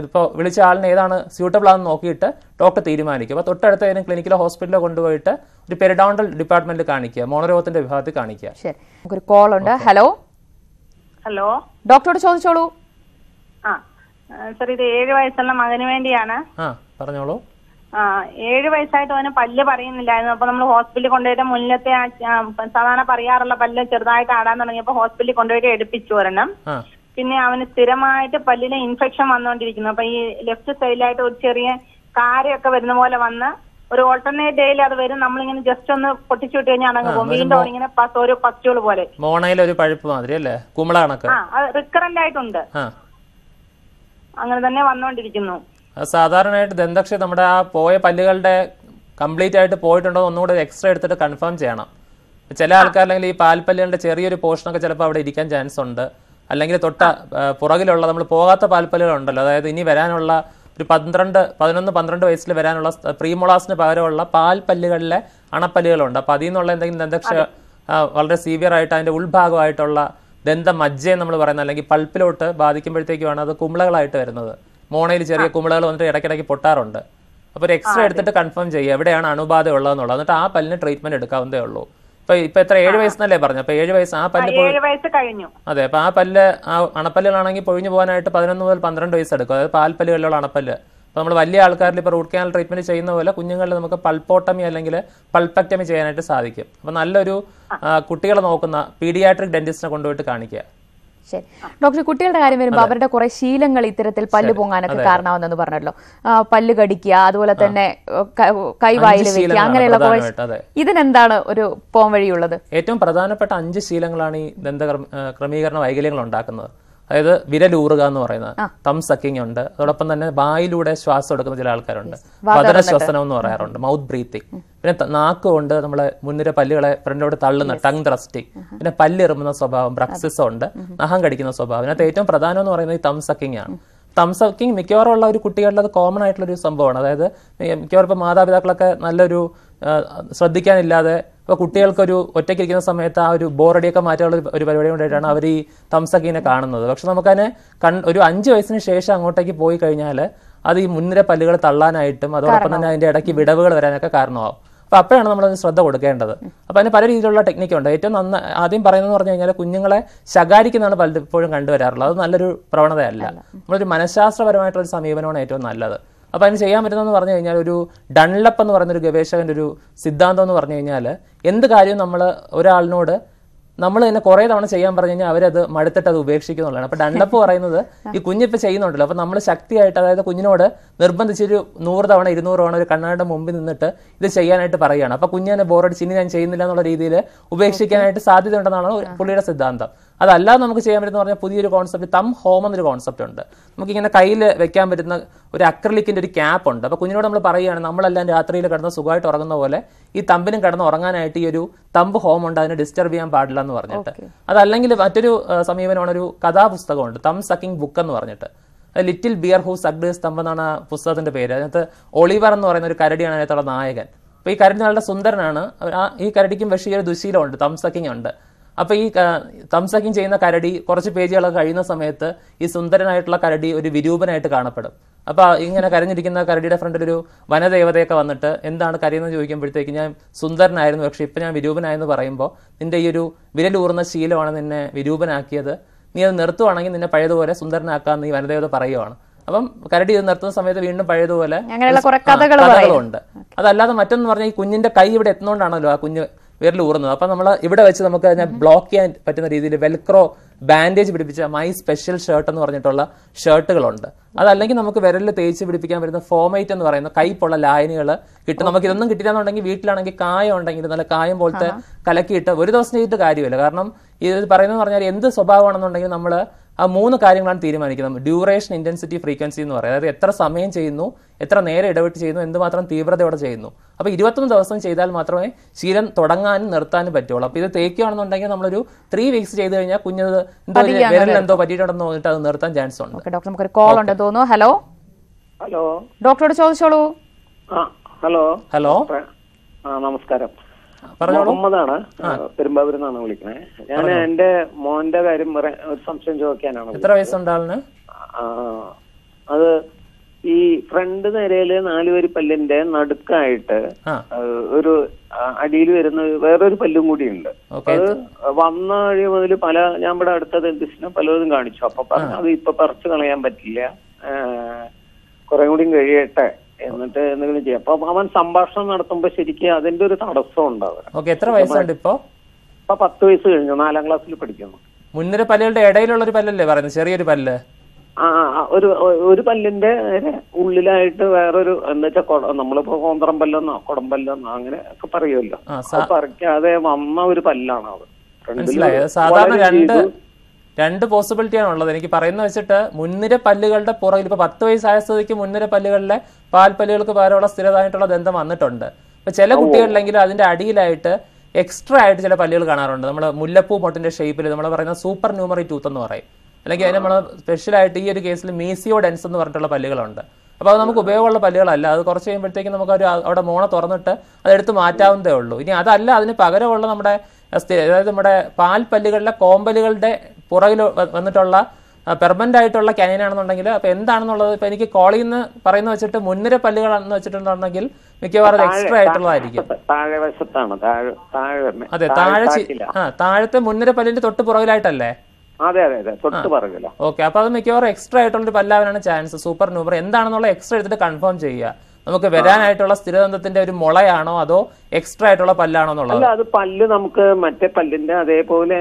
ഇപ്പോൾ വിളിച്ച ആളിന് ഏതാണ് സ്യൂട്ടബിൾ ആണെന്ന് നോക്കിയിട്ട് ഡോക്ടർ തീരുമാനിക്കും. അപ്പോൾ തൊട്ടടുത്ത ഏതെങ്കിലും ക്ലിനിക്കിലോ ഹോസ്പിറ്റലിലോ കൊണ്ടുപോയിട്ട് ഒരു പെരിഡോണ്ടൽ ഡിപ്പാർട്ട്മെന്റിൽ കാണിക്കുക മോണരോഗത്തിന്റെ വിഭാഗത്തിൽ കാണിക്കുക. ശരി. നമുക്കൊരു കോൾ ഉണ്ട്. ഹലോ ഹലോ ഡോക്ടറോട് ചോദിച്ചോളൂ. ആ സർ ഇത് ഏഴ് വയസ്സുള്ള മകന് വേണ്ടിയാണ്. ആ പറഞ്ഞോളൂ. ആ ഏഴ് വയസ്സായിട്ട് അവന് പല്ല് പറയുന്നില്ലായിരുന്നു. അപ്പൊ നമ്മൾ ഹോസ്പിറ്റലിൽ കൊണ്ടുപോയിട്ട് മുന്നിലത്തെ സാധാരണ പറയാറുള്ള പല്ല് ചെറുതായിട്ട് ആടാൻ തുടങ്ങിയപ്പോൾ ഹോസ്പിറ്റലിൽ കൊണ്ടുപോയിട്ട് എടുപ്പിച്ചു വരണം പിന്നെ അവന് സ്ഥിരമായിട്ട് പല്ലിന് ഇൻഫെക്ഷൻ വന്നുകൊണ്ടിരിക്കുന്നു അപ്പൊ ഈ ലെഫ്റ്റ് സൈഡിലായിട്ട് ഒരു ചെറിയ കാരയൊക്കെ വരുന്ന പോലെ വന്ന് ഒരു ഓൾട്ടർനേറ്റ് ഡേയിൽ അത് വരും. നമ്മളിങ്ങനെ ജസ്റ്റ് ഒന്ന് പൊട്ടിച്ചു വിട്ട് കഴിഞ്ഞാൽ പോകും. വീണ്ടും ഇങ്ങനെ പോലെ. മോണയിൽ ഒരു പഴുപ്പ് മാതിരി അല്ലേ? കുമ്പള കണക്ക്. ആ അത് റിക്കറന്റ് ആയിട്ടുണ്ട്. അങ്ങനെ തന്നെ വന്നുകൊണ്ടിരിക്കുന്നു സാധാരണയായിട്ട് ദന്തക്ഷി നമ്മുടെ ആ പോയ പല്ലുകളുടെ കംപ്ലീറ്റ് ആയിട്ട് പോയിട്ടുണ്ടോ എന്ന് ഒന്നുകൂടെ എക്സ്റേ എടുത്തിട്ട് കൺഫേം ചെയ്യണം. ചില ആൾക്കാരില്ലെങ്കിൽ ഈ പാൽപ്പല്ലുകളുടെ ചെറിയൊരു പോർഷനൊക്കെ ചിലപ്പോൾ അവിടെ ഇരിക്കാൻ ചാൻസ് ഉണ്ട്. അല്ലെങ്കിൽ തൊട്ട പുറകിലുള്ള നമ്മൾ പോകാത്ത പാൽപ്പല്ലുകൾ ഉണ്ടല്ലോ. അതായത് ഇനി വരാനുള്ള ഒരു പന്ത്രണ്ട് പതിനൊന്ന് പന്ത്രണ്ട് വയസ്സിൽ വരാനുള്ള പ്രീമോളാസിന് പകരമുള്ള പാൽപ്പല്ലുകളിലെ അണപ്പല്ലുകളുണ്ട്. അപ്പോൾ അതിൽ നിന്നുള്ള എന്തെങ്കിലും ദന്തക്ഷ വളരെ സീവിയർ ആയിട്ട് അതിന്റെ ഉൾഭാഗമായിട്ടുള്ള ദന്ത മജ്ജ നമ്മൾ പറയുന്നത് അല്ലെങ്കിൽ പൾപ്പിലോട്ട് ബാധിക്കുമ്പോഴത്തേക്കുമാണ് അത് കുമ്പളകളായിട്ട് വരുന്നത്. മോണയിൽ ചെറിയ കുമിളകൾ വന്നിട്ട് ഇടയ്ക്കിടയ്ക്ക് പൊട്ടാറുണ്ട്. അപ്പോൾ ഒരു എക്സ്റേ എടുത്തിട്ട് കൺഫേം ചെയ്യുക എവിടെയാണ് അണുബാധ ഉള്ളതെന്നുള്ളത്. എന്നിട്ട് ആ പല്ലിന് ട്രീറ്റ്മെന്റ് എടുക്കാവുന്നതേ ഉള്ളൂ. ഇപ്പൊ ഇപ്പൊ എത്ര? ഏഴ് വയസ്സെന്നല്ലേ പറഞ്ഞു അപ്പൊ ഏഴ് വയസ്സ് ആ പല്ല് കഴിഞ്ഞു. അതെ അപ്പൊ ആ പല്ല് ആ അണപ്പല്ലുകളാണെങ്കിൽ പൊഴിഞ്ഞു പോകാനായിട്ട് പതിനൊന്ന് മുതൽ പന്ത്രണ്ട് വയസ്സ് എടുക്കും. അതായത് പാൽപ്പല്ലുകളിലുള്ള അണപ്പല്ല്. അപ്പൊ നമ്മൾ വലിയ ആൾക്കാരിൽ ഇപ്പൊ റൂട്ട് കനാൽ ട്രീറ്റ്മെന്റ് ചെയ്യുന്ന പോലെ കുഞ്ഞുങ്ങളിൽ നമുക്ക് പൾപ്പോട്ടമി അല്ലെങ്കിൽ പൾപ്പക്ടമി ചെയ്യാനായിട്ട് സാധിക്കും. അപ്പൊ നല്ലൊരു കുട്ടികളെ നോക്കുന്ന പീഡിയാട്രിക് ഡെന്റിസ്റ്റിനെ കൊണ്ടുപോയിട്ട് കാണിക്കുക. ശരി. ഡോക്ടർ കുട്ടികളുടെ കാര്യം വരുമ്പോൾ അവരുടെ കുറെ ശീലങ്ങൾ ഇത്തരത്തിൽ പല്ല് പൊങ്ങാനൊക്കെ കാരണമാവുന്നെന്ന് പറഞ്ഞല്ലോ. പല്ല് കടിക്കുക അതുപോലെ തന്നെ കൈവായിൽ വെക്കുക അങ്ങനെയുള്ള കുറെ ഇതിനെന്താണ് ഒരു പോം വഴിയുള്ളത്? ഏറ്റവും പ്രധാനപ്പെട്ട അഞ്ച് ശീലങ്ങളാണ് ഈ ദന്ത ക്രമീകരണ വൈകല്യങ്ങൾ ഉണ്ടാക്കുന്നത്. അതായത് വിരലൂറുക എന്ന് പറയുന്നത് തം സക്കിങ് ഉണ്ട്. അതോടൊപ്പം തന്നെ വായിലൂടെ ശ്വാസം എടുക്കുന്ന ചില ആൾക്കാരുണ്ട്. വദന ശ്വസനം എന്ന് പറയാറുണ്ട്. മൗത്ത് ബ്രീത്തിങ് പിന്നെ നാക്ക് കൊണ്ട് നമ്മളെ മുൻനിര പല്ലുകളെ ഫ്രണ്ടിലോട്ട് തള്ളുന്ന ടങ് ത്രസ്റ്റിംഗ് പിന്നെ പല്ലിറുമുന്ന സ്വഭാവം ബ്രക്സിസം ഉണ്ട്. നഖം കടിക്കുന്ന സ്വഭാവം. അതിനകത്ത് ഏറ്റവും പ്രധാനം എന്ന് പറയുന്നത് ഈ തം സക്കിങ് ആണ്. തം സക്കിങ് മിക്കവാറും ഉള്ള ഒരു കുട്ടികളിൽ അത് കോമൺ ആയിട്ടുള്ള ഒരു സംഭവമാണ്. അതായത് മിക്കവാറും ഇപ്പോൾ മാതാപിതാക്കളൊക്കെ നല്ലൊരു ശ്രദ്ധിക്കാനില്ലാതെ ഇപ്പോൾ കുട്ടികൾക്കൊരു ഒറ്റയ്ക്ക് ഇരിക്കുന്ന സമയത്ത് ആ ഒരു ബോറടിയൊക്കെ മാറ്റാനുള്ള ഒരു- പരിപാടി കൊണ്ടായിട്ടാണ് അവർ ഈ തംസക്കീനെ കാണുന്നത്. പക്ഷെ നമുക്കതിനെ കൺ ഒരു അഞ്ച് വയസ്സിന് ശേഷം അങ്ങോട്ടേക്ക് പോയി കഴിഞ്ഞാൽ അത് ഈ മുൻനിര പല്ലുകൾ തള്ളാനായിട്ടും അതോടൊപ്പം തന്നെ അതിന്റെ ഇടയ്ക്ക് വിടവുകൾ വരാനൊക്കെ കാരണമാവും. അപ്പൊ അപ്പോഴാണ് നമ്മൾ ശ്രദ്ധ കൊടുക്കേണ്ടത്. അപ്പൊ അതിന് പല രീതിയിലുള്ള ടെക്നിക്കുണ്ട് ഏറ്റവും നന്ന ആദ്യം പറയുന്നത് പറഞ്ഞു കഴിഞ്ഞാൽ കുഞ്ഞുങ്ങളെ ശകാരിക്കുന്നതാണ് പലപ്പോഴും കണ്ടുവരാറുള്ളത്. അത് നല്ലൊരു പ്രവണതയല്ല. നമ്മളൊരു മനഃശാസ്ത്രപരമായിട്ടുള്ള ഒരു സമീപനമാണ് ഏറ്റവും നല്ലത്. അപ്പൊ അതിന് ചെയ്യാൻ പറ്റുന്നതെന്ന് പറഞ്ഞു കഴിഞ്ഞാൽ ഒരു ഡൺലപ്പ് എന്ന് പറയുന്ന ഒരു ഗവേഷകന്റെ ഒരു സിദ്ധാന്തം എന്ന് പറഞ്ഞു കഴിഞ്ഞാൽ എന്ത് കാര്യവും നമ്മൾ ഒരാളിനോട് നമ്മൾ തന്നെ കുറേ തവണ ചെയ്യാൻ പറഞ്ഞു കഴിഞ്ഞാൽ അവരത് മടുത്തിട്ട് അത് ഉപേക്ഷിക്കുന്നുള്ളതാണ് അപ്പോൾ ഡൺലപ്പ് പറയുന്നത് ഈ കുഞ്ഞിപ്പോൾ ചെയ്യുന്നുണ്ടല്ലോ. അപ്പോൾ നമ്മൾ ശക്തിയായിട്ട് അതായത് കുഞ്ഞിനോട് നിർബന്ധിച്ചൊരു നൂറ് തവണ ഇരുന്നൂറ് തവണ ഒരു കണ്ണാടിന്റെ മുമ്പിൽ നിന്നിട്ട് ഇത് ചെയ്യാനായിട്ട് പറയുകയാണ്. അപ്പോൾ കുഞ്ഞിനെ ബോറടിച്ച് ഇനി ഞാൻ ചെയ്യുന്നില്ല എന്നുള്ള രീതിയിൽ ഉപേക്ഷിക്കാനായിട്ട് സാധ്യത ഉണ്ടെന്നാണ് പുള്ളിയുടെ സിദ്ധാന്തം. അതല്ലാതെ നമുക്ക് ചെയ്യാൻ പറ്റുന്ന പറഞ്ഞാൽ പുതിയൊരു കോൺസെപ്റ്റ് തം ഹോം എന്നൊരു കോൺസെപ്റ്റ് ഉണ്ട്. നമുക്കിങ്ങനെ കയ്യിൽ വെക്കാൻ പറ്റുന്ന ഒരു അക്രലിക്കിന്റെ ഒരു ക്യാപ്പ് ഉണ്ട്. അപ്പോൾ കുഞ്ഞിനോട് നമ്മൾ പറയുകയാണ് നമ്മളെല്ലാം രാത്രിയിൽ കിടന്ന് സുഖമായിട്ട് ഉറങ്ങുന്ന പോലെ ഈ തമ്പിനും കിടന്ന് ഉറങ്ങാനായിട്ട് ഈ ഒരു തമ്പ് ഹോം ഉണ്ട് അതിനെ ഡിസ്റ്റർബ് ചെയ്യാൻ പാടില്ല എന്ന് പറഞ്ഞിട്ട്. അതല്ലെങ്കിൽ മറ്റൊരു സമീപനമാണ് ഒരു കഥാപുസ്തകമുണ്ട് തം സക്കിംഗ് ബുക്ക് എന്ന് പറഞ്ഞിട്ട്. ലിറ്റിൽ ബിയർ ഹൂ സഗ്ഡ് സ്തംഭ് എന്നാണ് ആ പുസ്തകത്തിന്റെ പേര്. അതിനകത്ത് ഒളിവർ എന്ന് പറയുന്ന ഒരു കരടിയാണ് അതിനകത്തുള്ള നായകൻ. അപ്പോൾ ഈ കരടി നല്ല സുന്ദരനാണ്. ആ ഈ കരടിക്കും പക്ഷേ ഈ ഒരു ദുശീലമുണ്ട് തം സക്കിംഗ് ഉണ്ട്. അപ്പൊ ഈ തംസക്കിങ് ചെയ്യുന്ന കരടി കുറച്ച് പേജുകളൊക്കെ കഴിയുന്ന സമയത്ത് ഈ സുന്ദരനായിട്ടുള്ള കരടി ഒരു വിരൂപനായിട്ട് കാണപ്പെടും. അപ്പൊ ഇങ്ങനെ കരഞ്ഞിരിക്കുന്ന കരടിയുടെ ഫ്രണ്ടിൽ ഒരു വനദേവതയൊക്കെ വന്നിട്ട് എന്താണ് കരയെന്ന് ചോദിക്കുമ്പോഴത്തേക്ക് ഞാൻ സുന്ദരനായിരുന്നു പക്ഷെ ഇപ്പൊ ഞാൻ വിരൂപനായെന്ന് പറയുമ്പോൾ നിന്റെ ഈ ഒരു വിരലൂർന്ന ശീലമാണ് നിന്നെ വിരൂപനാക്കിയത്. നീ അത് നിർത്തുവാണെങ്കിൽ നിന്നെ പഴയതുപോലെ സുന്ദരനാക്കാന്ന് ഈ വനദേവത പറയുവാണ്. അപ്പം കരടി ഇത് നിർത്തുന്ന സമയത്ത് വീണ്ടും പഴയതുപോലെ കഥകളുണ്ട്. അതല്ലാതെ മറ്റൊന്ന് പറഞ്ഞാൽ ഈ കുഞ്ഞിന്റെ കൈ ഇവിടെ എത്തുന്നോണ്ടാണല്ലോ ആ കുഞ്ഞ് വിരൽ ഊറുന്നത്. അപ്പൊ നമ്മൾ ഇവിടെ വെച്ച് നമുക്ക് അതിനെ ബ്ലോക്ക് ചെയ്യാൻ പറ്റുന്ന രീതിയിൽ വെൽക്രോ ബാൻഡേജ് പിടിപ്പിച്ച മൈ സ്പെഷ്യൽ ഷർട്ട് എന്ന് പറഞ്ഞിട്ടുള്ള ഷർട്ടുകളുണ്ട് അതല്ലെങ്കിൽ നമുക്ക് വിരലിൽ തേച്ച് പിടിപ്പിക്കാൻ വരുന്ന ഫോമൈറ്റ് എന്ന് പറയുന്ന കൈപ്പുള്ള ലായനികൾ കിട്ടും. നമുക്ക് ഇതൊന്നും കിട്ടില്ലാന്നുണ്ടെങ്കിൽ വീട്ടിലാണെങ്കിൽ കായം ഉണ്ടെങ്കിൽ നല്ല കായം പോലത്തെ കലക്കിയിട്ട് ഒരു ദിവസം ചെയ്തിട്ട് കാര്യമില്ല. കാരണം ഇത് പറയുന്നത് പറഞ്ഞാൽ എന്ത് സ്വഭാവമാണെന്നുണ്ടെങ്കിൽ നമ്മൾ ആ മൂന്ന് കാര്യങ്ങളാണ് തീരുമാനിക്കുന്നത്. ഡ്യൂറേഷൻ ഇന്റൻസിറ്റി ഫ്രീക്വൻസി എന്ന് പറയുന്നത്. അതായത് എത്ര സമയം ചെയ്യുന്നു എത്ര നേരെ ഇടവിട്ട് ചെയ്യുന്നു എന്തുമാത്രം തീവ്രതയോടെ ചെയ്യുന്നു. അപ്പോൾ ഇരുപത്തൊന്ന് ദിവസം ചെയ്താൽ മാത്രമേ ശീലം തുടങ്ങാനും നിർത്താനും പറ്റുള്ളൂ. അപ്പോൾ ഇത് തേക്കുകയാണെന്നുണ്ടെങ്കിൽ നമ്മളൊരു ത്രീ വീക്സ് ചെയ്ത് കഴിഞ്ഞാൽ കുഞ്ഞത് എന്തോ വിരലിൽ എന്തോ പറ്റിയിട്ടുണ്ടെന്ന് തോന്നിട്ട് അത് നിർത്താൻ ചാൻസ് ഉണ്ട്. ഓക്കെ ഡോക്ടർ നമുക്കൊരു കോൾ ഉണ്ട് തോന്നുന്നു. ഹലോ? ഹലോ. ഡോക്ടറോട് ചോദിച്ചോളൂ. ആ ഹലോ. ഹലോ. നമസ്കാരം. മുഹമ്മദാണ്. പെരുമ്പാവൂരിൽ നിന്നാണ് വിളിക്കണേ. ഞാൻ എന്റെ മോന്റെ കാര്യം ഒരു സംശയം ചോദിക്കാനാണ് എത്ര വയസ്സുണ്ട് ആളിന്? അത് ഈ ഫ്രണ്ട് നിരയിൽ നാലുവരി പല്ലിന്റെ നടുക്കായിട്ട് ഒരു അടിയിൽ വരുന്ന വേറൊരു പല്ലും കൂടിയുണ്ട്. അത് വന്ന വഴി മുതൽ പല ഞാൻ ഇവിടെ അടുത്ത ദന്തിസ്റ്റിനും പലതും കാണിച്ചു. അപ്പൊ പറഞ്ഞു അത് ഇപ്പൊ പറിച്ചു കളയാൻ പറ്റില്ല. കുറെ കൂടി കഴിയട്ടെ. എന്നിട്ട് എന്തെങ്കിലും ചെയ്യാം. അപ്പൊ അവൻ സംഭാഷണം നടത്തുമ്പോ ശരിക്കും അതിന്റെ ഒരു തടസ്സം ഉണ്ടാവുക എത്ര വയസ്സുണ്ട് ഇപ്പൊ? ഇപ്പൊ പത്ത് വയസ്സ് കഴിഞ്ഞു നാലാം ക്ലാസ്സിൽ പഠിക്കുന്നു. മുൻനിര പല്ലുകളുടെ ഇടയിലുള്ള ഒരു പല്ലല്ലേ പറയുന്നത്? ചെറിയൊരു പല്ല്. ആ ഒരു ഒരു പല്ലിന്റെ ഉള്ളിലായിട്ട് വേറൊരു എന്താ വെച്ചാൽ നമ്മളിപ്പോ കോന്തറം പല്ലെന്നോ കുടമ്പല്ലെന്നോ അങ്ങനെ ഒക്കെ പറയുമല്ലോ. പറിക്കാതെ വന്ന ഒരു പല്ലാണ് അത്. സാധാരണ രണ്ട്. രണ്ട് പോസിബിലിറ്റിയാണ് ഉള്ളത്. എനിക്ക് പറയുന്ന വെച്ചിട്ട് മുൻനിര പല്ലുകളുടെ പുറകിൽ ഇപ്പൊ പത്ത് വയസ്സായ സ്ഥിതിക്ക് മുൻനിര പല്ലുകളിലെ പാൽപ്പല്ലുകൾക്ക് പകരമുള്ള സ്ഥിരതായിട്ടുള്ള ദന്തം വന്നിട്ടുണ്ട്. അപ്പൊ ചില കുട്ടികളിലെങ്കിലും അതിന്റെ അടിയിലായിട്ട് എക്സ്ട്രാ ആയിട്ട് ചില പല്ലുകൾ കാണാറുണ്ട്. നമ്മൾ മുല്ലപ്പൂ മൊട്ടിന്റെ ഷേപ്പിൽ നമ്മൾ പറയുന്ന സൂപ്പർ ന്യൂമറി ടൂത്ത് എന്ന് പറയും. അല്ലെങ്കിൽ അതിന് നമ്മൾ സ്പെഷ്യൽ ആയിട്ട് ഈ ഒരു കേസിൽ മീസിയോ ഡെൻസ് എന്ന് പറഞ്ഞിട്ടുള്ള പല്ലുകളുണ്ട്. അപ്പോൾ അത് നമുക്ക് ഉപയോഗമുള്ള പല്ലുകളല്ല. അത് കുറച്ച് കഴിയുമ്പോഴത്തേക്കും നമുക്ക് ഒരു അവിടെ മോണ തുറന്നിട്ട് അതെടുത്ത് മാറ്റാവുന്നതേ ഉള്ളൂ. ഇനി അതല്ല അതിന് പകരമുള്ള നമ്മുടെ അതായത് നമ്മുടെ പാൽപ്പല്ലുകളിലെ കോമ്പലുകളുടെ പുറകിൽ വന്നിട്ടുള്ള പെർമനന്റ് ആയിട്ടുള്ള ക്യാനിയൻ ആണെന്നുണ്ടെങ്കിൽ അപ്പൊ എന്താണെന്നുള്ളത് ഇപ്പൊ എനിക്ക് കോളിൽ നിന്ന് പറയുന്ന വെച്ചിട്ട് മുൻനിര പല്ലുകളാണെന്ന് വെച്ചിട്ടുണ്ടെങ്കിൽ മിക്കവാറും എക്സ്ട്രാ ആയിട്ടുള്ളതായിരിക്കും. അതെ താഴെ ആ താഴത്തെ മുൻനിര പല്ലിന്റെ തൊട്ട് പുറകിലായിട്ടല്ലേ? ഓക്കെ അപ്പൊ അത് മിക്കവാറും എക്സ്ട്രാ ആയിട്ടുള്ള പല്ലാവാനാണ് ചാൻസ് സൂപ്പർ ന്യൂമർ എന്താണെന്നുള്ള എക്സ്ട്രാ എടുത്തിട്ട് കൺഫേം ചെയ്യുക. നമുക്ക് വരാനായിട്ടുള്ള സ്ഥിരദന്തത്തിന്റെ ഒരു മുളയാണോ അതോ എക്സ്ട്രാ ആയിട്ടുള്ള പല്ലാണോ എന്നുള്ളത്? അല്ല അത് പല്ല് നമുക്ക് മറ്റേ പല്ലിന്റെ അതേപോലെ.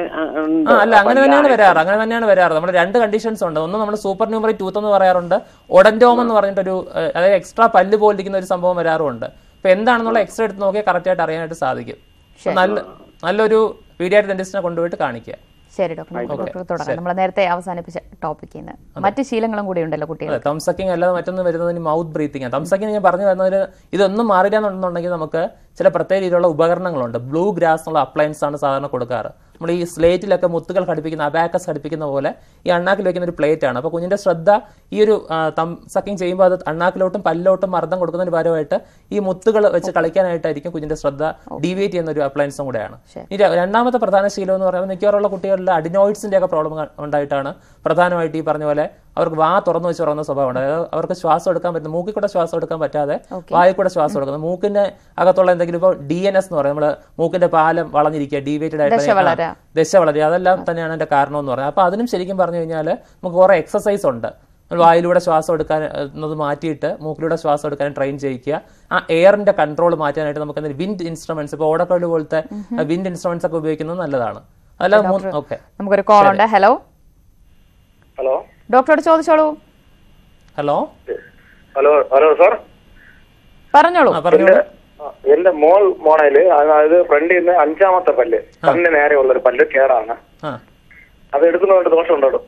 അല്ല അങ്ങനെ തന്നെയാണ് വരാറ് അങ്ങനെ തന്നെയാണ് വരാറ്. നമ്മുടെ രണ്ട് കണ്ടീഷൻസ് ഉണ്ട്. ഒന്ന് നമ്മൾ സൂപ്പർ ന്യൂമറി ടൂത്ത് എന്ന് പറയാറുണ്ട്. ഒഡൻഡോം എന്ന് പറഞ്ഞിട്ടൊരു അതായത് എക്സ്ട്രാ പല്ല് പോലിരിക്കുന്ന ഒരു സംഭവം വരാറുണ്ട് അപ്പൊ എന്താണെന്നുള്ള എക്സ്ട്രാ എടുത്ത് നോക്കിയാൽ കറക്റ്റ് ആയിട്ട് അറിയാനായിട്ട് സാധിക്കും. നല്ല നല്ലൊരു പീഡിയാട്രിക് ഡെന്റിസ്റ്റിനെ കൊണ്ടുപോയിട്ട് കാണിക്കുക. ശരി ഡോക്ടർ. തുടങ്ങാം. നമ്മൾ നേരത്തെ അവസാനിപ്പിച്ച ടോപ്പിക്കിൽ നിന്ന് മറ്റ് ശീലങ്ങളും കൂടി ഉണ്ടല്ലോ കുട്ടികൾ തംസക്കിങ് അല്ലാതെ മറ്റൊന്ന് വരുന്നതിന് മൗത്ത് ബ്രീത്തിങ് തംസക്കിങ് ഞാൻ പറഞ്ഞു വരുന്നതിൽ ഇതൊന്നും മാറില്ല എന്നുണ്ടെന്നുണ്ടെങ്കിൽ നമുക്ക് ചില പ്രത്യേക രീതിയിലുള്ള ഉപകരണങ്ങളുണ്ട്. ബ്ലൂ ഗ്രാസ് എന്നുള്ള അപ്ലയൻസ് ആണ് സാധാരണ കൊടുക്കാറ്. നമ്മൾ ഈ സ്ലേറ്റിലൊക്കെ മുത്തുകൾ ഘടിപ്പിക്കുന്ന അബാക്കസ് ഘടിപ്പിക്കുന്ന പോലെ ഈ അണ്ണാക്കിൽ വെക്കുന്ന ഒരു പ്ലേറ്റ് ആണ്. അപ്പോൾ കുഞ്ഞിന്റെ ശ്രദ്ധ ഈ ഒരു തം സക്കിങ് ചെയ്യുമ്പോൾ അത് അണ്ണാക്കിലോട്ടും പല്ലിലോട്ടും മർദ്ദം കൊടുക്കുന്നതിന് പകരമായിട്ട് ഈ മുത്തുകൾ വെച്ച് കളിക്കാനായിട്ടായിരിക്കും കുഞ്ഞിന്റെ ശ്രദ്ധ ഡീവിയേറ്റ് ചെയ്യുന്ന ഒരു അപ്ലയൻസും കൂടെയാണ്. ഇനി രണ്ടാമത്തെ പ്രധാന ശീലം എന്ന് പറയുന്നത് മിക്കവാറുള്ള കുട്ടികളിൽ അഡിനോയിഡ്സിന്റെ ഒക്കെ പ്രോബ്ലം ഉണ്ടായിട്ടാണ് പ്രധാനമായിട്ട് ഈ പറഞ്ഞ പോലെ അവർക്ക് വാ തുറന്നു വെച്ച് തുറന്ന സ്വഭാവമുണ്ട്. അതായത് അവർക്ക് ശ്വാസം എടുക്കാൻ പറ്റുന്ന മൂക്കിൽ കൂടെ ശ്വാസം എടുക്കാൻ പറ്റാതെ വായിൽ കൂടെ ശ്വാസം എടുക്കുന്നത് മൂക്കിന്റെ അകത്തുള്ള എന്തെങ്കിലും ഇപ്പോൾ ഡി എൻ എസ് എന്ന് പറയും. നമ്മൾ മൂക്കിന്റെ പാലം വളഞ്ഞിരിക്കുക ഡീവേറ്റഡ് ആയിട്ട് ദശ വളരെ. അതെല്ലാം തന്നെയാണ് അതിന്റെ കാരണം എന്ന് പറയുന്നത് അപ്പൊ അതിനും ശരിക്കും പറഞ്ഞു കഴിഞ്ഞാൽ നമുക്ക് കുറെ എക്സസൈസ് ഉണ്ട്. വായിലൂടെ ശ്വാസം എടുക്കാൻ എന്നത് മാറ്റിയിട്ട് മൂക്കിലൂടെ ശ്വാസം എടുക്കാൻ ട്രെയിൻ ചെയ്യിക്കുക. ആ എയറിന്റെ കൺട്രോൾ മാറ്റാനായിട്ട് നമുക്ക് വിൻഡ് ഇൻസ്ട്രുമെന്റ്സ് ഇപ്പൊ ഓടക്കോൽ പോലത്തെ വിൻഡ് ഇൻസ്ട്രുമെന്റ്സ് ഒക്കെ ഉപയോഗിക്കുന്നത് നല്ലതാണ്. അല്ല ഓക്കെ നമുക്കൊരു കോൾ ഉണ്ട്. ഹലോ ഹലോ ഡോക്ടറോട് ചോദിച്ചോളൂ. ഹലോ? Hello hello sir. പറഞ്ഞോളൂ. എന്റെ മോൾ മോണയിൽ അതായത് ഫ്രണ്ടിൽ നിന്ന് അഞ്ചാമത്തെ പല്ല് കണ്ണിന് നേരെയുള്ള ഒരു പല്ല് കേടാണ്. ആ. അത് എടുക്കുന്നതുകൊണ്ട് ദോഷമുണ്ടോ?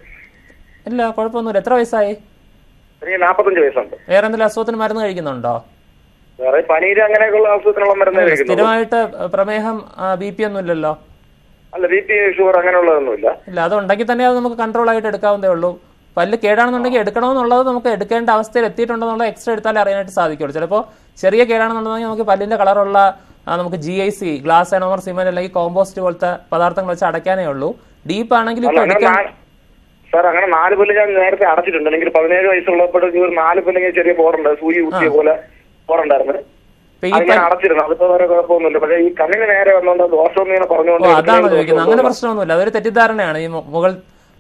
ഇല്ല കുഴപ്പമൊന്നുമില്ല. എത്ര വയസ്സായി? എനിക്ക് നാപ്പത്തഞ്ച് വയസ്സുണ്ട്. വേറെ എന്തെങ്കിലും അസുഖത്തിന് മരുന്ന് കഴിക്കുന്നുണ്ടോ? വേറെ പനീര് അങ്ങനെയൊക്കെയുള്ള അസുഖത്തിനുള്ള മരുന്ന് സ്ഥിരമായിട്ട് പ്രമേഹം ബി പി ഒന്നും ഇല്ലല്ലോ? അല്ല ബി പി ഷുഗർ അങ്ങനെയുള്ളതൊന്നുമില്ല ഇല്ല. അതുണ്ടെങ്കിൽ തന്നെ അത് നമുക്ക് കൺട്രോൾ ആയിട്ട് എടുക്കാവുന്നേ ഉള്ളൂ. പല്ല് കേടാണെന്നുണ്ടെങ്കിൽ എടുക്കണമെന്നുള്ളത് നമുക്ക് എടുക്കേണ്ട അവസ്ഥയിൽ എത്തിയിട്ടുണ്ടെന്നുള്ള എക്സ്ട്രാ എടുത്താലേ അറിയാനായിട്ട് സാധിക്കുള്ളൂ. ചിലപ്പോൾ ചെറിയ കേടാണെന്നുണ്ടെങ്കിൽ നമുക്ക് പല്ലിന്റെ കളറുള്ള നമുക്ക് G I C glass ionomer cement അല്ലെങ്കിൽ കോമ്പോസ്റ്റ് പോലത്തെ പദാർത്ഥങ്ങൾ വെച്ച് അടയ്ക്കാനേ ഉള്ളൂ. ഡീപ്പ് ആണെങ്കിൽ സാർ അങ്ങനെ നാല് പല്ല് ഞാൻ നേരത്തെ അടച്ചിട്ടുണ്ട്. അല്ലെങ്കിൽ പതിനേഴ് വയസ്സുള്ളപ്പോഴേക്ക് ഒരു നാല് പല്ലിങ്ങനെ ചെറിയ പോറുണ്ട്. സൂചി കുത്തിയ പോലെ പോറുണ്ടായിരുന്നു. അതാണ് ചോദിക്കുന്നത്. അങ്ങനെ പ്രശ്നമൊന്നുമില്ല. അതൊരു തെറ്റിദ്ധാരണയാണ്. ഈ മുകൾ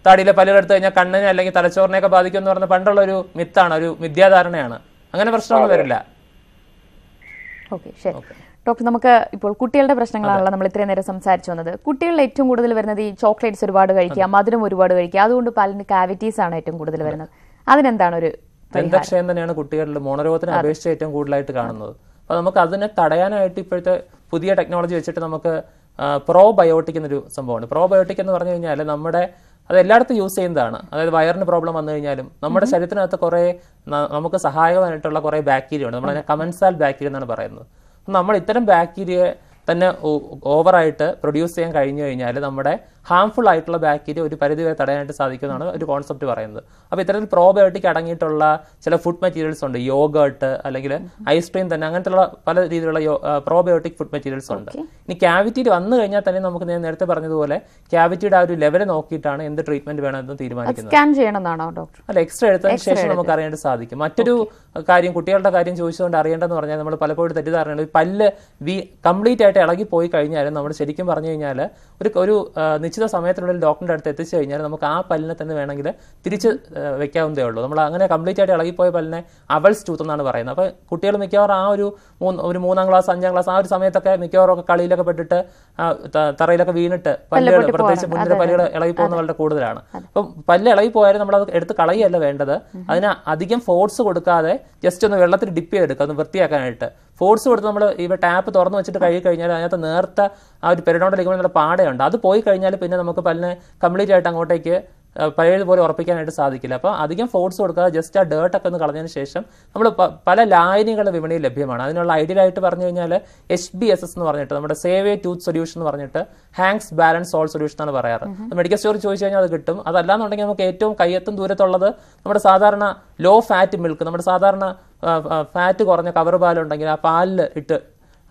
താടിയിലെ പല്ലുകൾ എടുത്തു കഴിഞ്ഞാൽ കണ്ണിനെ അല്ലെങ്കിൽ തലച്ചോറിനെയൊക്കെ ബാധിക്കും എന്ന് പറഞ്ഞ പണ്ടുള്ള ഒരു മിത്താണ് ഒരു മിഥ്യാധാരണയാണ് അങ്ങനെ പ്രശ്നമൊന്നും വരില്ല. ഓക്കെ ശരി. ഡോക്ടർ നമുക്ക് ഇപ്പോൾ കുട്ടികളുടെ പ്രശ്നങ്ങളാണല്ലോ നമ്മൾ ഇത്രയും നേരം സംസാരിച്ചു വന്നത്. കുട്ടികളിൽ ഏറ്റവും കൂടുതൽ വരുന്നത് ഈ ചോക്ലേറ്റ്സ് ഒരുപാട് കഴിക്കുക മധുരം ഒരുപാട് കഴിക്കുക. അതുകൊണ്ട് പല്ലിന് കാവിറ്റീസ് ആണ് ഏറ്റവും കൂടുതൽ വരുന്നത്. അതിനെന്താണ് ഒരു ദന്തക്ഷയം തന്നെയാണ് കുട്ടികളിൽ മോണരോഗത്തിനെ അപേക്ഷിച്ച് ഏറ്റവും കൂടുതലായിട്ട് കാണുന്നത്. അപ്പൊ നമുക്ക് അതിനെ തടയാനായിട്ട് ഇപ്പോഴത്തെ പുതിയ ടെക്നോളജി വെച്ചിട്ട് നമുക്ക് പ്രോബയോട്ടിക് എന്നൊരു സംഭവമുണ്ട്. പ്രോബയോട്ടിക് എന്ന് പറഞ്ഞു കഴിഞ്ഞാൽ നമ്മുടെ അത് എല്ലായിടത്തും യൂസ് ചെയ്യുന്നതാണ്. അതായത് വയറിന് പ്രോബ്ലം വന്നു കഴിഞ്ഞാലും നമ്മുടെ ശരീരത്തിനകത്ത് കുറേ നമുക്ക് സഹായകമായിട്ടുള്ള കുറേ ബാക്ടീരിയ ഉണ്ട്. നമ്മളതിനെ കമൻസാൽ ബാക്ടീരിയ എന്നാണ് പറയുന്നത്. അപ്പം നമ്മൾ ഇത്തരം ബാക്ടീരിയയെ തന്നെ ഓവറായിട്ട് പ്രൊഡ്യൂസ് ചെയ്യാൻ കഴിഞ്ഞു കഴിഞ്ഞാൽ നമ്മുടെ ഹാംഫുൾ ആയിട്ടുള്ള ബാക്ടീരിയ ഒരു പരിധി വരെ തടയാനായിട്ട് സാധിക്കുമെന്നാണ് ഒരു കോൺസെപ്റ്റ് പറയുന്നത്. അപ്പോൾ ഇത്തരത്തിൽ പ്രോബയോട്ടിക് അടങ്ങിയിട്ടുള്ള ചില ഫുഡ് മെറ്റീരിയൽസ് ഉണ്ട്. യോഗേർട്ട് അല്ലെങ്കിൽ ഐസ്ക്രീം തന്നെ അങ്ങനത്തെയുള്ള പല രീതിയിലുള്ള പ്രോബയോട്ടിക് ഫുഡ് മെറ്റീരിയൽസ് ഉണ്ട്. ഇനി ക്യാവിറ്റിയിൽ വന്നു കഴിഞ്ഞാൽ തന്നെ നമുക്ക് ഞാൻ നേരത്തെ പറഞ്ഞതുപോലെ ക്യാവിറ്റിയുടെ ആ ഒരു ലെവൽ നോക്കിയിട്ടാണ് എന്ത് ട്രീറ്റ്മെന്റ് വേണമെന്ന് തീരുമാനിക്കുന്നത്. അല്ല എക്സ്റേ എടുത്തതിന് ശേഷം നമുക്ക് അറിയാനായിട്ട് സാധിക്കും. മറ്റൊരു കാര്യം കുട്ടികളുടെ കാര്യം ചോദിച്ചുകൊണ്ട് അറിയേണ്ടതെന്ന് പറഞ്ഞാൽ നമ്മൾ പലപ്പോഴും തെറ്റിദ്ധാരണ പല്ല് വി കംപ്ലീറ്റ് ആയിട്ട് ഇളകി പോയി കഴിഞ്ഞാലും നമ്മൾ ശരിക്കും പറഞ്ഞു കഴിഞ്ഞാൽ ഒരു ഒരു നിശ്ചിത സമയത്തിനുള്ളിൽ ഡോക്ടറിന്റെ അടുത്ത് എത്തിച്ചു കഴിഞ്ഞാൽ നമുക്ക് ആ പല്ലിനെ തന്നെ വേണമെങ്കിൽ തിരിച്ച് വെക്കാവുന്നതേ ഉള്ളൂ. നമ്മൾ അങ്ങനെ കംപ്ലീറ്റ് ആയിട്ട് ഇളകിപ്പോയ പല്ലിനെ അവൾസ് ടൂത്ത് എന്നാണ് പറയുന്നത്. അപ്പോൾ കുട്ടികൾ മിക്കവാറും ആ ഒരു മൂന്ന് ഒരു മൂന്നാം ക്ലാസ് അഞ്ചാം ക്ലാസ് ആ ഒരു സമയത്തൊക്കെ മിക്കവാറും ഒക്കെ കളിയിലൊക്കെ പെട്ടിട്ട് തറയിലൊക്കെ വീണിട്ട് പല്ലുകൾ പ്രത്യേകിച്ച് മുന്നിലെ പല്ലുകൾ ഇളകി പോകുന്ന വളരെ കൂടുതലാണ്. അപ്പം പല്ല് ഇളകിപ്പോയാലും നമ്മൾ അത് എടുത്ത് കളയല്ല വേണ്ടത്. അതിന് അധികം ഫോഴ്സ് കൊടുക്കാതെ ജസ്റ്റ് ഒന്ന് വെള്ളത്തിൽ ഡിപ്പ് ചെയ്തെടുക്കുക ഒന്ന് വൃത്തിയാക്കാനായിട്ട്. ഫോഴ്സ് കൊടുത്ത് നമ്മൾ ഇവ ടാപ്പ് തുറന്ന് വെച്ചിട്ട് കഴുകി കഴിഞ്ഞാൽ അതിനകത്ത് നേർത്ത ആ ഒരു പെരിനോണ്ട് ലിഗമെന്റിന്റെ പാടയുണ്ട്. അത് പോയി കഴിഞ്ഞാൽ പിന്നെ നമുക്ക് പല്ലിനെ കംപ്ലീറ്റ് ആയിട്ട് അങ്ങോട്ടേക്ക് പഴയതുപോലെ ഉറപ്പിക്കാനായിട്ട് സാധിക്കില്ല. അപ്പോൾ അധികം ഫോഴ്സ് കൊടുക്കാതെ ജസ്റ്റ് ആ ഡേർട്ട് ഒക്കെ ഒന്ന് കളഞ്ഞതിന് ശേഷം നമ്മൾ പല ലായനികൾ വിപണിയിൽ ലഭ്യമാണ്. അതിനുള്ള ഐഡിയൽ ആയിട്ട് പറഞ്ഞു കഴിഞ്ഞാൽ എച്ച് ബി എസ് എസ് എന്ന് പറഞ്ഞിട്ട് നമ്മുടെ സേവേ ടൂത്ത് സൊല്യൂഷൻ എന്ന് പറഞ്ഞിട്ട് ഹാങ്സ് ബാലൻസ് സോൾ സൊല്യൂഷൻ എന്നാണ് പറയാറ്. മെഡിക്കൽ സ്റ്റോർ ചോദിച്ചു കഴിഞ്ഞാൽ അത് കിട്ടും. അതല്ലാന്നുണ്ടെങ്കിൽ നമുക്ക് ഏറ്റവും കയ്യെത്തും ദൂരത്തുള്ളത് നമ്മുടെ സാധാരണ ലോ ഫാറ്റ് മിൽക്ക് നമ്മുടെ സാധാരണ ഫാറ്റ് കുറഞ്ഞ കവർ പാലുണ്ടെങ്കിൽ ആ പാലിൽ ഇട്ട്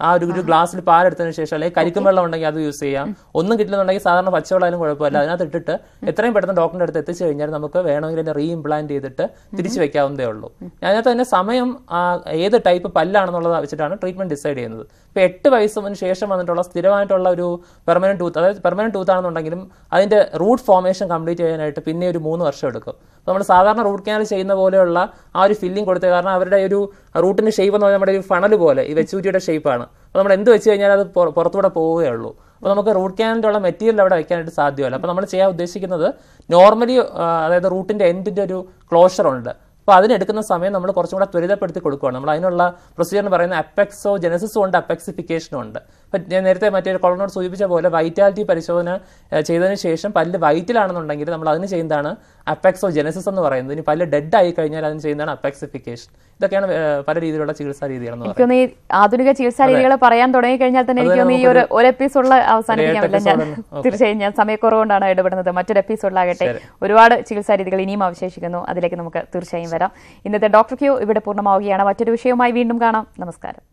ആ ഒരു ഒരു ഗ്ലാസ്സിൽ പാലെടുത്തതിന് ശേഷം അല്ലെങ്കിൽ കരിക്കും വെള്ളം ഉണ്ടെങ്കിൽ അത് യൂസ് ചെയ്യാം. ഒന്നും കിട്ടില്ലെന്നുണ്ടെങ്കിൽ സാധാരണ പച്ചവെള്ളമായാലും കുഴപ്പമില്ല. അതിനകത്ത് ഇട്ടിട്ട് എത്രയും പെട്ടെന്ന് ഡോക്ടറിന്റെ അടുത്ത് എത്തിച്ചു കഴിഞ്ഞാൽ നമുക്ക് വേണമെങ്കിൽ അതിനെ റീ ഇംപ്ലാന്റ് ചെയ്തിട്ട് തിരിച്ചു വെക്കാവുന്നതേ ഉള്ളൂ. അതിനകത്ത് തന്നെ സമയം ഏത് ടൈപ്പ് പല്ലാണെന്നുള്ളത് വെച്ചിട്ടാണ് ട്രീറ്റ്മെന്റ് ഡിസൈഡ് ചെയ്യുന്നത്. ഇപ്പൊ എട്ട് വയസ്സിന് ശേഷം വന്നിട്ടുള്ള സ്ഥിരമായിട്ടുള്ള ഒരു പെർമനന്റ് ടൂത്ത് അതായത് പെർമനന്റ് ടൂത്ത് ആണെന്നുണ്ടെങ്കിലും അതിന്റെ റൂട്ട് ഫോർമേഷൻ കംപ്ലീറ്റ് ചെയ്യാനായിട്ട് പിന്നെ ഒരു മൂന്ന് വർഷം എടുക്കും. നമ്മൾ സാധാരണ റൂട്ട് ക്യാനൽ ചെയ്യുന്ന പോലെയുള്ള ആ ഒരു ഫില്ലിംഗ് കൊടുത്തത് കാരണം അവരുടെ ഒരു റൂട്ടിന്റെ ഷേപ്പ് എന്ന് പറഞ്ഞാൽ നമ്മുടെ ഒരു ഫണൽ പോലെ ഈ വെച്ചൂറ്റിയുടെ ഷേപ്പാണ് അപ്പോൾ നമ്മൾ എന്ത് വെച്ച് കഴിഞ്ഞാൽ അത് പുറത്തൂടെ പോവുകയേ ഉള്ളൂ. അപ്പോൾ നമുക്ക് റൂട്ട് ക്യാനലിന്റെ ഉള്ള മെറ്റീരിയൽ അവിടെ വെക്കാനായിട്ട് സാധ്യമല്ല. അപ്പോൾ നമ്മൾ ചെയ്യാൻ ഉദ്ദേശിക്കുന്നത് നോർമലി അതായത് റൂട്ടിന്റെ എൻഡിന്റെ ഒരു ക്ലോഷർ ഉണ്ട്. അപ്പോൾ അതിനെടുക്കുന്ന സമയം നമ്മൾ കുറച്ചും കൂടെ ത്വരിതപ്പെടുത്തി കൊടുക്കുകയാണ്. നമ്മൾ അതിനുള്ള പ്രൊസീജിയർ എന്ന് പറയുന്ന അപ്പെക്സോ ജെനസിസും ഉണ്ട് അപ്പെക്സിഫിക്കേഷനും ഉണ്ട്. ഞാൻ നേരത്തെ മറ്റേ കൊളനോട് സൂചിപ്പിച്ച പോലെ വൈറ്റാലിറ്റി പരിശോധന ചെയ്തതിന് ശേഷം പല്ല് വൈറ്റിലാണെന്നുണ്ടെങ്കിൽ നമ്മൾ അതിന് ചെയ്യുന്നതാണ് അപ്പെക്സോ ജെനസിസ് എന്ന് പറയുന്നത്. ഇനി പല്ല് ഡെഡ് ആയി കഴിഞ്ഞാൽ അതിന് ചെയ്യുന്നതാണ് അപ്പെക്സിഫിക്കേഷൻ ഇതൊക്കെയാണ് പല രീതിയിലുള്ള ചികിത്സാ എനിക്കൊന്ന് ഈ ആധുനിക ചികിത്സാ രീതികൾ പറയാൻ തുടങ്ങി കഴിഞ്ഞാൽ തന്നെ എനിക്ക് ഈ ഒരു ഒരു എപ്പിസോഡിൽ പറ്റില്ല. ഞാൻ. തീർച്ചയായും ഞാൻ സമയക്കുറവുകൊണ്ടാണ് ഇടപെടുന്നത്. മറ്റൊരു എപ്പിസോഡിലാകട്ടെ ഒരുപാട് ചികിത്സാ രീതികൾ ഇനിയും അവശേഷിക്കുന്നു. അതിലേക്ക് നമുക്ക് തീർച്ചയായും വരാം. ഇന്നത്തെ ഡോക്ടർ ക്യൂ ഇവിടെ പൂർണമാവുകയാണ്. മറ്റൊരു വിഷയവുമായി വീണ്ടും കാണാം. നമസ്കാരം.